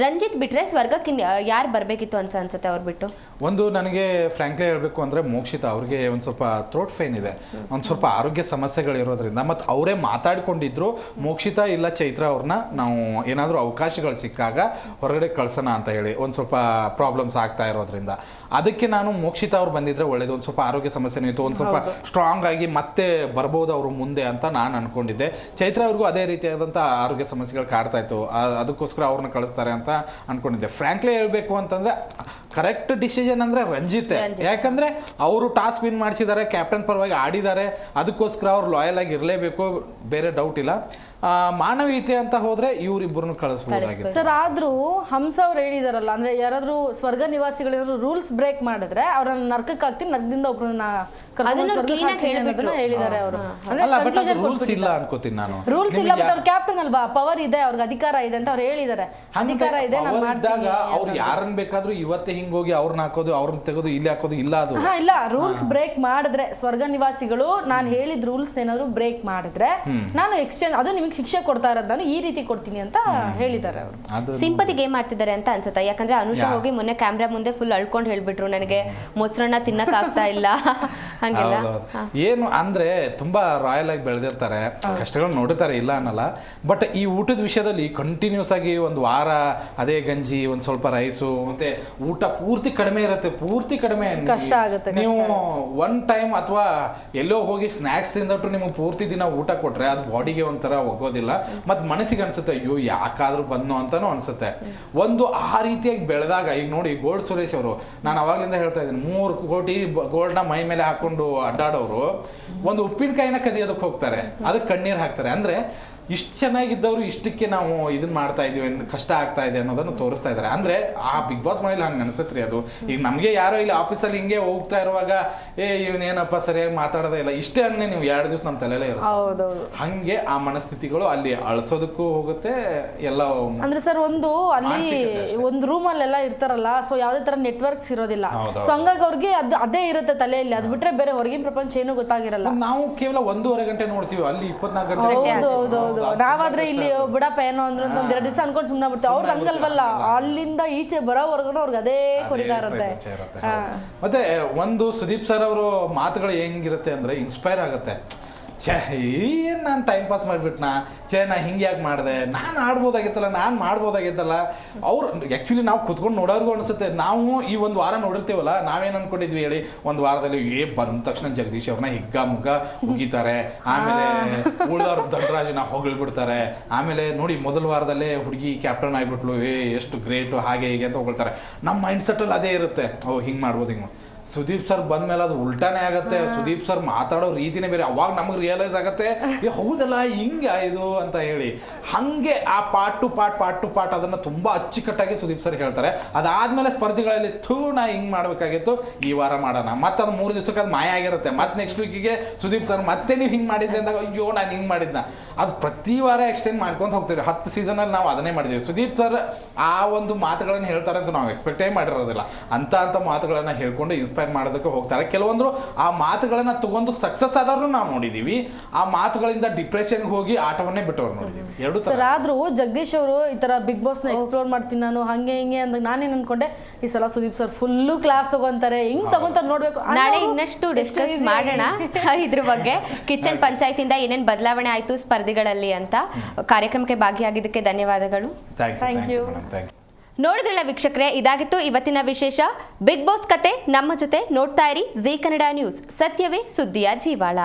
ರಂಜಿತ್ ಬಿಟ್ರೆ ಸ್ವರ್ಗಕ್ಕೆ ಯಾರು ಬರಬೇಕಿತ್ತು ಅಂತ ಅನ್ಸುತ್ತೆ ಅವ್ರು ಬಿಟ್ಟು? ಒಂದು ನನಗೆ ಫ್ರಾಂಕ್ಲಿ ಹೇಳಬೇಕು ಅಂದರೆ ಮೋಕ್ಷಿತ ಅವ್ರಿಗೆ ಒಂದು ಸ್ವಲ್ಪ ಥ್ರೋಟ್ ಫೈನ್ ಇದೆ. ಒಂದು ಸ್ವಲ್ಪ ಆರೋಗ್ಯ ಸಮಸ್ಯೆಗಳಿರೋದ್ರಿಂದ ಮತ್ತು ಅವರೇ ಮಾತಾಡ್ಕೊಂಡಿದ್ರು ಮೋಕ್ಷಿತ ಇಲ್ಲ ಚೈತ್ರ ಅವ್ರನ್ನ ನಾವು ಏನಾದರೂ ಅವಕಾಶಗಳು ಸಿಕ್ಕಾಗ ಹೊರಗಡೆ ಕಳ್ಸೋಣ ಅಂತ ಹೇಳಿ ಒಂದು ಸ್ವಲ್ಪ ಪ್ರಾಬ್ಲಮ್ಸ್ ಆಗ್ತಾ ಇರೋದ್ರಿಂದ. ಅದಕ್ಕೆ ನಾನು ಮೋಕ್ಷಿತ ಅವ್ರು ಬಂದಿದ್ರೆ ಒಳ್ಳೇದು ಒಂದು ಸ್ವಲ್ಪ ಆರೋಗ್ಯ ಸಮಸ್ಯೆನೂ ಇತ್ತು ಒಂದು ಸ್ವಲ್ಪ ಸ್ಟ್ರಾಂಗ್ ಆಗಿ ಮತ್ತೆ ಬರ್ಬೋದು ಅವರು ಮುಂದೆ ಅಂತ ನಾನು ಅನ್ಕೊಂಡಿದ್ದೆ. ಚೈತ್ರ ಅವ್ರಿಗೂ ಅದೇ ರೀತಿಯಾದಂಥ ಆರೋಗ್ಯ ಸಮಸ್ಯೆಗಳು ಕಾಡ್ತಾ ಇತ್ತು. ಅದಕ್ಕೋಸ್ಕರ ಅವ್ರನ್ನ ಕಳಿಸ್ತಾರೆ ಅಂತ ಅನ್ಕೊಂಡಿದ್ದೆ. ಫ್ರ್ಯಾಂಕ್ಲಿ ಹೇಳ್ಬೇಕು ಅಂತಂದ್ರೆ ಕರೆಕ್ಟ್ ಡಿಸಿಷನ್ ಅಂದ್ರೆ ರಂಜಿತ್. ಯಾಕಂದ್ರೆ ಅವರು ಟಾಸ್ಕ್ ವಿನ್ ಮಾಡಿಸಿದ್ದಾರೆ ಕ್ಯಾಪ್ಟನ್ ಪರವಾಗಿ ಆಡಿದ್ದಾರೆ. ಅದಕ್ಕೋಸ್ಕರ ಅವ್ರು ಲಾಯಲ್ ಆಗಿ ಇರಲೇಬೇಕು. ಬೇರೆ ಡೌಟ್ ಇಲ್ಲ. ಮಾನವೀಯತೆ ಅಂತ ಹೋದ್ರೆ ಇವರಿಬ್ಬರನ್ನು ಕಳಿಸ್ಬೋದಾಗಿದೆ ಸರ್ ಆದ್ರೂ ಹಂಸ ಅವ್ರು ಹೇಳಿದಾರಲ್ಲ ಅಂದ್ರೆ ಯಾರಾದ್ರೂ ಸ್ವರ್ಗ ನಿವಾಸಿಗಳು ರೂಲ್ಸ್ ಬ್ರೇಕ್ ಮಾಡಿದ್ರೆ ಅವ್ರನ್ನ ನರ್ಕಕ್ಕೆ ಹಾಕ್ತೀನಿ ನರ್ಕದಿಂದ ಒಬ್ರನ್ನ ಅದನ್ನ ಅವ್ರು clean ಆಗಿ ಹೇಳಿದ್ದಾರೆ ಅವರು. ಅಲ್ಲ ರೂಲ್ಸ್ ಇಲ್ಲ ಅನ್ಕೋತೀನಿ ನಾನು. ರೂಲ್ಸ್ ಇಲ್ಲ ಬಟ್ ಅವ್ರ ಕ್ಯಾಪ್ಟನ್ ಅಲ್ವಾ? ಪವರ್ ಇದೆ ಅವ್ರಿಗೆ ಅಧಿಕಾರ ಇದೆ ಅಂತ ಅವ್ರು ಹೇಳಿದ್ದಾರೆ. ಅಧಿಕಾರ ಇದೆ ನಾನು ಅವ್ರು ಇದ್ದಾಗ ಮಾಡ್ತೀನಿ ಅವ್ರು ಯಾರನ್ನ ಬೇಕಾದ್ರೂ ಇವತ್ತೇ ಹಿಂಗೋಗಿ ಅವ್ರನ್ನ ಹಾಕೋದು ಅವ್ರನ್ನ ತೆಗೆದು ಇಲ್ಲಿ ಹಾಕೋದು ಇಲ್ಲ ಅದು. ಹಾ ಇಲ್ಲ. ರೂಲ್ಸ್ ಬ್ರೇಕ್ ಮಾಡಿದ್ರೆ ಸ್ವರ್ಗ ನಿವಾಸಿಗಳು ನಾನು ಹೇಳಿದ ರೂಲ್ಸ್ ಏನಾದ್ರು ಬ್ರೇಕ್ ಮಾಡಿದ್ರೆ ನಾನು ಎಕ್ಸ್ಚೇಂಜ್ ಅದು ನಿಮಗೆ ಶಿಕ್ಷೆ ಕೊಡ್ತಾ ಇರೋದು ನಾನು ಈ ರೀತಿ ಕೊಡ್ತೀನಿ ಅಂತ ಹೇಳಿದ್ದಾರೆ ಅವರು. ಅದು ಸಿಂಪತಿ ಗೇಮ್ ಮಾಡ್ತಿದ್ದಾರೆ ಅಂತ ಅನ್ಸುತ್ತೆ. ಯಾಕಂದ್ರೆ ಅನುಷಾ ಹೋಗಿ ಮೊನ್ನೆ ಕ್ಯಾಮ್ರಾ ಮುಂದೆ ಫುಲ್ ಅಳ್ಕೊಂಡು ಹೇಳ್ಬಿಟ್ರು ನನಗೆ ಮೊಸರನ್ನ ತಿನ್ನಕ್ ಆಗ್ತಾ ಇಲ್ಲ. ಹಂಗೆಲ್ಲ? ಏನು ಅಂದ್ರೆ ತುಂಬಾ ರಾಯಲ್ ಆಗಿ ಬೆಳೆದಿರ್ತಾರೆ ಕಷ್ಟಗಳನ್ನ ನೋಡಿರ್ತಾರೆ ಇಲ್ಲ ಅನ್ನಲ್ಲ. ಬಟ್ ಈ ಊಟದ ವಿಷಯದಲ್ಲಿ ಕಂಟಿನ್ಯೂಸ್ ಆಗಿ ಒಂದು ವಾರ ಅದೇ ಗಂಜಿ ಒಂದ್ ಸ್ವಲ್ಪ ರೈಸು ಮತ್ತೆ ಊಟ ಪೂರ್ತಿ ಕಡಿಮೆ ಇರುತ್ತೆ ಪೂರ್ತಿ ಕಡಿಮೆ. ಕಷ್ಟ ಆಗುತ್ತೆ, ನೀವು ಒನ್ ಟೈಮ್ ಅಥವಾ ಎಲ್ಲೋ ಹೋಗಿ ಸ್ನ್ಯಾಕ್ಸ್ ತಿಂದಟ್ಟು ನಿಮಗೆ ಪೂರ್ತಿ ದಿನ ಊಟ ಕೊಟ್ರೆ ಅದು ಬಾಡಿಗೆ ಒಂಥರ ಒಗ್ಗೋದಿಲ್ಲ ಮತ್ತು ಮನಸ್ಸಿಗೆ ಅನ್ಸುತ್ತೆ, ಅಯ್ಯೋ, ಯಾಕಾದ್ರೂ ಬಂದ್ನೋ ಅಂತಲೂ ಅನ್ಸುತ್ತೆ. ಒಂದು ಆ ರೀತಿಯಾಗಿ ಬೆಳೆದಾಗ, ಈಗ ನೋಡಿ ಗೋಲ್ಡ್ ಸುರೇಶ್ ಅವರು, ನಾನು ಅವಾಗ್ಲಿಂದ ಹೇಳ್ತಾ ಇದ್ದೀನಿ, ಮೂರು ಕೋಟಿ ಗೋಲ್ಡ್ನ ಮೈ ಮೇಲೆ ಹಾಕೊಂಡು ಅಡ್ಡಾಡೋರು, ಒಂದು ಉಪ್ಪಿನಕಾಯಿನ ಕದಿಯೋದಕ್ಕೆ ಹೋಗ್ತಾರೆ. ಅದಕ್ಕೆ ಕಣ್ಣೀರು ಹಾಕ್ತಾರೆ. ಅಂದ್ರೆ ಇಷ್ಟು ಚೆನ್ನಾಗಿದ್ದವರು ಇಷ್ಟಕ್ಕೆ ನಾವು ಇದನ್ನ ಮಾಡ್ತಾ ಇದೀವಿ ಕಷ್ಟ ಆಗ್ತಾ ಇದೆ ಅನ್ನೋದನ್ನು ತೋರಿಸ್ತಾ ಇದ್ದಾರೆ ಅಂದ್ರೆ ಆ ಬಿಗ್ ಬಾಸ್ ಮನೇಲಿ ಹಂಗೆ ಅನ್ಸತ್ರಿ ಅದು. ಈಗ ನಮಗೆ ಯಾರೋ ಇಲ್ಲಿ ಆಫೀಸಲ್ಲಿ ಹಿಂಗೆ ಹೋಗ್ತಾ ಇರುವಾಗ ಏ ಇವನೇನಪ್ಪ ಸರಿಯಾಗಿ ಮಾತಾಡೋದೇ ಇಲ್ಲ. ಇಷ್ಟೇ ಅನ್ನೇ ನೀವು ಎರಡು ದಿವಸ ನಮ್ಮ ತಲೆಯಲ್ಲೇ ಇರೋದು ಹಂಗೆ ಆ ಮನಸ್ಥಿತಿಗಳು ಅಲ್ಲಿ ಅಳಿಸೋದಕ್ಕೂ ಹೋಗುತ್ತೆ ಎಲ್ಲ ಅಂದ್ರೆ ಸರ್ ಒಂದು ಅಲ್ಲಿ ಒಂದು ರೂಮ್ ಅಲ್ಲೆಲ್ಲ ಇರ್ತಾರಲ್ಲ ಸೊ ಯಾವುದೇ ತರ ನೆಟ್ವರ್ಕ್ಸ್ ಇರೋದಿಲ್ಲ. ಸೊ ಹಂಗಾಗಿ ಅವ್ರಿಗೆ ಅದು ಅದೇ ಇರುತ್ತೆ ತಲೆಯಲ್ಲಿ. ಅದು ಬಿಟ್ರೆ ಬೇರೆ ಹೊರಗಿನ ಪ್ರಪಂಚ ಏನು ಗೊತ್ತಾಗಿರಲ್ಲ. ನಾವು ಕೇವಲ ಒಂದೂವರೆ ಗಂಟೆ ನೋಡ್ತೀವಿ ಅಲ್ಲಿ ಇಪ್ಪತ್ನಾಲ್ಕು ಗಂಟೆ ಹೌದು ಹೌದು. ಹೌದು. ನಾವಾದ್ರೆ ಇಲ್ಲಿ ಬಿಡಪ್ಪ ಏನೋ ಅಂದ್ರೆ ಒಂದ್ ಎರಡು ದಿವಸ ಅನ್ಕೊಂಡು ಸುಮ್ಮನೆ ಬಿಡ್ತೀವಿ ಅವ್ರದ್ದು ಹಂಗಲ್ವಲ್ಲ ಅಲ್ಲಿಂದ ಈಚೆ ಬರೋವರೆಗೂ ಅವ್ರಿಗೆ ಅದೇ ಕೊರಿದಾರಂತೆ ಮತ್ತೆ ಒಂದು ಸುದೀಪ್ ಸರ್ ಅವರು ಮಾತುಗಳು ಹೆಂಗಿರುತ್ತೆ ಅಂದ್ರೆ ಇನ್ಸ್ಪೈರ್ ಆಗುತ್ತೆ. ಛೇ ಏನ್ ನಾನು ಟೈಮ್ ಪಾಸ್ ಮಾಡಿಬಿಟ್ನಾ? ಛೇ ನಾ ಹಿಂಗೆ ಯಾಕೆ ಮಾಡಿದೆ? ನಾನು ಆಡ್ಬೋದಾಗಿತ್ತಲ್ಲ ನಾನು ಮಾಡ್ಬೋದಾಗಿತ್ತಲ್ಲ. ಅವ್ರು ಆ್ಯಕ್ಚುಲಿ ನಾವು ಕುತ್ಕೊಂಡು ನೋಡೋರ್ಗು ಅನಿಸುತ್ತೆ. ನಾವು ಈ ಒಂದು ವಾರ ನೋಡಿರ್ತೀವಲ್ಲ ನಾವೇನು ಅನ್ಕೊಂಡಿದ್ವಿ ಹೇಳಿ? ಒಂದು ವಾರದಲ್ಲಿ ಏ ಬಂದ ತಕ್ಷಣ ಜಗದೀಶ್ ಅವ್ರನ್ನ ಹಿಗ್ಗ ಮುಗ್ಗ ಹುಗಿತಾರೆ ಆಮೇಲೆ ಉಳಿದವ್ರ ಧನರಾಜನ ಹೊಗಳ್ಬಿಡ್ತಾರೆ. ಆಮೇಲೆ ನೋಡಿ ಮೊದಲ ವಾರದಲ್ಲೇ ಹುಡುಗಿ ಕ್ಯಾಪ್ಟನ್ ಆಗಿಬಿಟ್ಲು. ಏ ಎಷ್ಟು ಗ್ರೇಟು ಹಾಗೆ ಹೀಗೆ ಅಂತ ಹೊಗಳ್ತಾರೆ. ನಮ್ಮ ಮೈಂಡ್ ಸೆಟ್ಟಲ್ಲಿ ಅದೇ ಇರುತ್ತೆ. ಓ ಹಿಂಗೆ ಮಾಡ್ಬೋದು ಹಿಂಗೆ ಸುದೀಪ್ ಸರ್ ಬಂದ್ಮೇಲೆ ಅದು ಉಲ್ಟಾನೇ ಆಗತ್ತೆ. ಸುದೀಪ್ ಸರ್ ಮಾತಾಡೋ ರೀತಿನೇ ಬೇರೆ. ಅವಾಗ ನಮಗೆ ರಿಯಲೈಸ್ ಆಗತ್ತೆ ಏ ಹೌದಲ್ಲ ಹಿಂಗೆ ಇದು ಅಂತ ಹೇಳಿ. ಹಂಗೆ ಆ part to part part to part ಅದನ್ನ ತುಂಬಾ ಅಚ್ಚುಕಟ್ಟಾಗಿ ಸುದೀಪ್ ಸರ್ ಹೇಳ್ತಾರೆ. ಅದಾದ್ಮೇಲೆ ಸ್ಪರ್ಧಿಗಳಲ್ಲಿ ಥೂ ನಾ ಹಿಂಗೆ ಮಾಡ್ಬೇಕಾಗಿತ್ತು. ಈ ವಾರ ಮಾಡೋಣ. ಮತ್ತೆ ಅದು ಮೂರು ದಿವಸಕ್ಕೆ ಅದು ಮಾಯ ಆಗಿರುತ್ತೆ. ಮತ್ತೆ ನೆಕ್ಸ್ಟ್ ವೀಕಿಗೆ ಸುದೀಪ್ ಸರ್ ಮತ್ತೆ ನೀವು ಹಿಂಗೆ ಮಾಡಿದ್ರೆ ಅಂದಾಗ ಅಯ್ಯೋ ನಾನು ಹಿಂಗೆ ಮಾಡಿದ್ನ. ಅದು ಪ್ರತಿ ವಾರ ಎಕ್ಸ್ಟೆಂಡ್ ಮಾಡ್ಕೊಂತ ಹೋಗ್ತೀವಿ. ಹತ್ತು ಸೀಸನಲ್ಲಿ ನಾವು ಅದನ್ನೇ ಮಾಡಿದ್ದೀವಿ ಸುದೀಪ್ ಸರ್ ಆ ಒಂದು ಮಾತುಗಳನ್ನು ಹೇಳ್ತಾರೆ ಅಂತ ನಾವು ಎಕ್ಸ್ಪೆಕ್ಟೇ ಮಾಡಿರೋದಿಲ್ಲ. ಅಂತ ಅಂತ ಮಾತುಗಳನ್ನ ಹೇಳ್ಕೊಂಡು ಇನ್ಸ್ಪೈರ್ ಮಾಡೋದಕ್ಕೆ ಹೋಗ್ತಾರೆ. ಕೆಲವೊಂದು ಆ ಮಾತುಗಳನ್ನ ತಗೊಂಡು ಸಕ್ಸಸ್ ಆದವ್ರು ನಾವು ನೋಡಿದೀವಿ. ಆ ಮಾತುಗಳಿಂದ ಡಿಪ್ರೆಷನ್ಗೆ ಹೋಗಿ ಆಟವನ್ನೇ ಬಿಟ್ಟವ್ರು ನೋಡಿದೀವಿ. ಎರಡು ಸರ್ ಆದ್ರೂ ಜಗದೀಶ್ ಅವರು ಈ ತರ ಬಿಗ್ ಬಾಸ್ನ ಎಕ್ಸ್ಪ್ಲೋರ್ ಮಾಡ್ತೀನಿ ನಾನು ಹಂಗೆ ಹಿಂಗೆ ಅಂದಾಗ ನಾನೇನ್ ಅನ್ಕೊಂಡೆ ಈ ಸಲ ಸುದೀಪ್ ಸರ್ ಫುಲ್ಲು ಕ್ಲಾಸ್ ತಗೊಂತಾರೆ ಹಿಂಗ್ ತಗೊಂತಾರೆ ನೋಡ್ಬೇಕು. ನಾಳೆ ಇನ್ನಷ್ಟು ಡಿಸ್ಕಸ್ ಮಾಡೋಣ. ಇದ್ರ ಬಗ್ಗೆ ಕಿಚನ್ ಪಂಚಾಯತಿಂದ ಏನೇನ್ ಬದಲಾವಣೆ ಆಯ್ತು ಸ್ಪರ್ಧಿಗಳಲ್ಲಿ ಅಂತ ಕಾರ್ಯಕ್ರಮಕ್ಕೆ ಭಾಗಿಯಾಗಿದ್ದಕ್ಕೆ ಧನ್ಯವಾದಗಳು. ಥ್ಯಾಂಕ್ ಯು ನೋಡಿದ್ರಲ್ಲ ವೀಕ್ಷಕರೇ, ಇದಾಗಿತ್ತು ಇವತ್ತಿನ ವಿಶೇಷ. ಬಿಗ್ ಬಾಸ್ ಕತೆ ನಮ್ಮ ಜೊತೆ ನೋಡ್ತಾ ಇರಿ. Zee Kannada news. ಸತ್ಯವೇ ಸುದ್ದಿಯ ಜೀವಾಳ.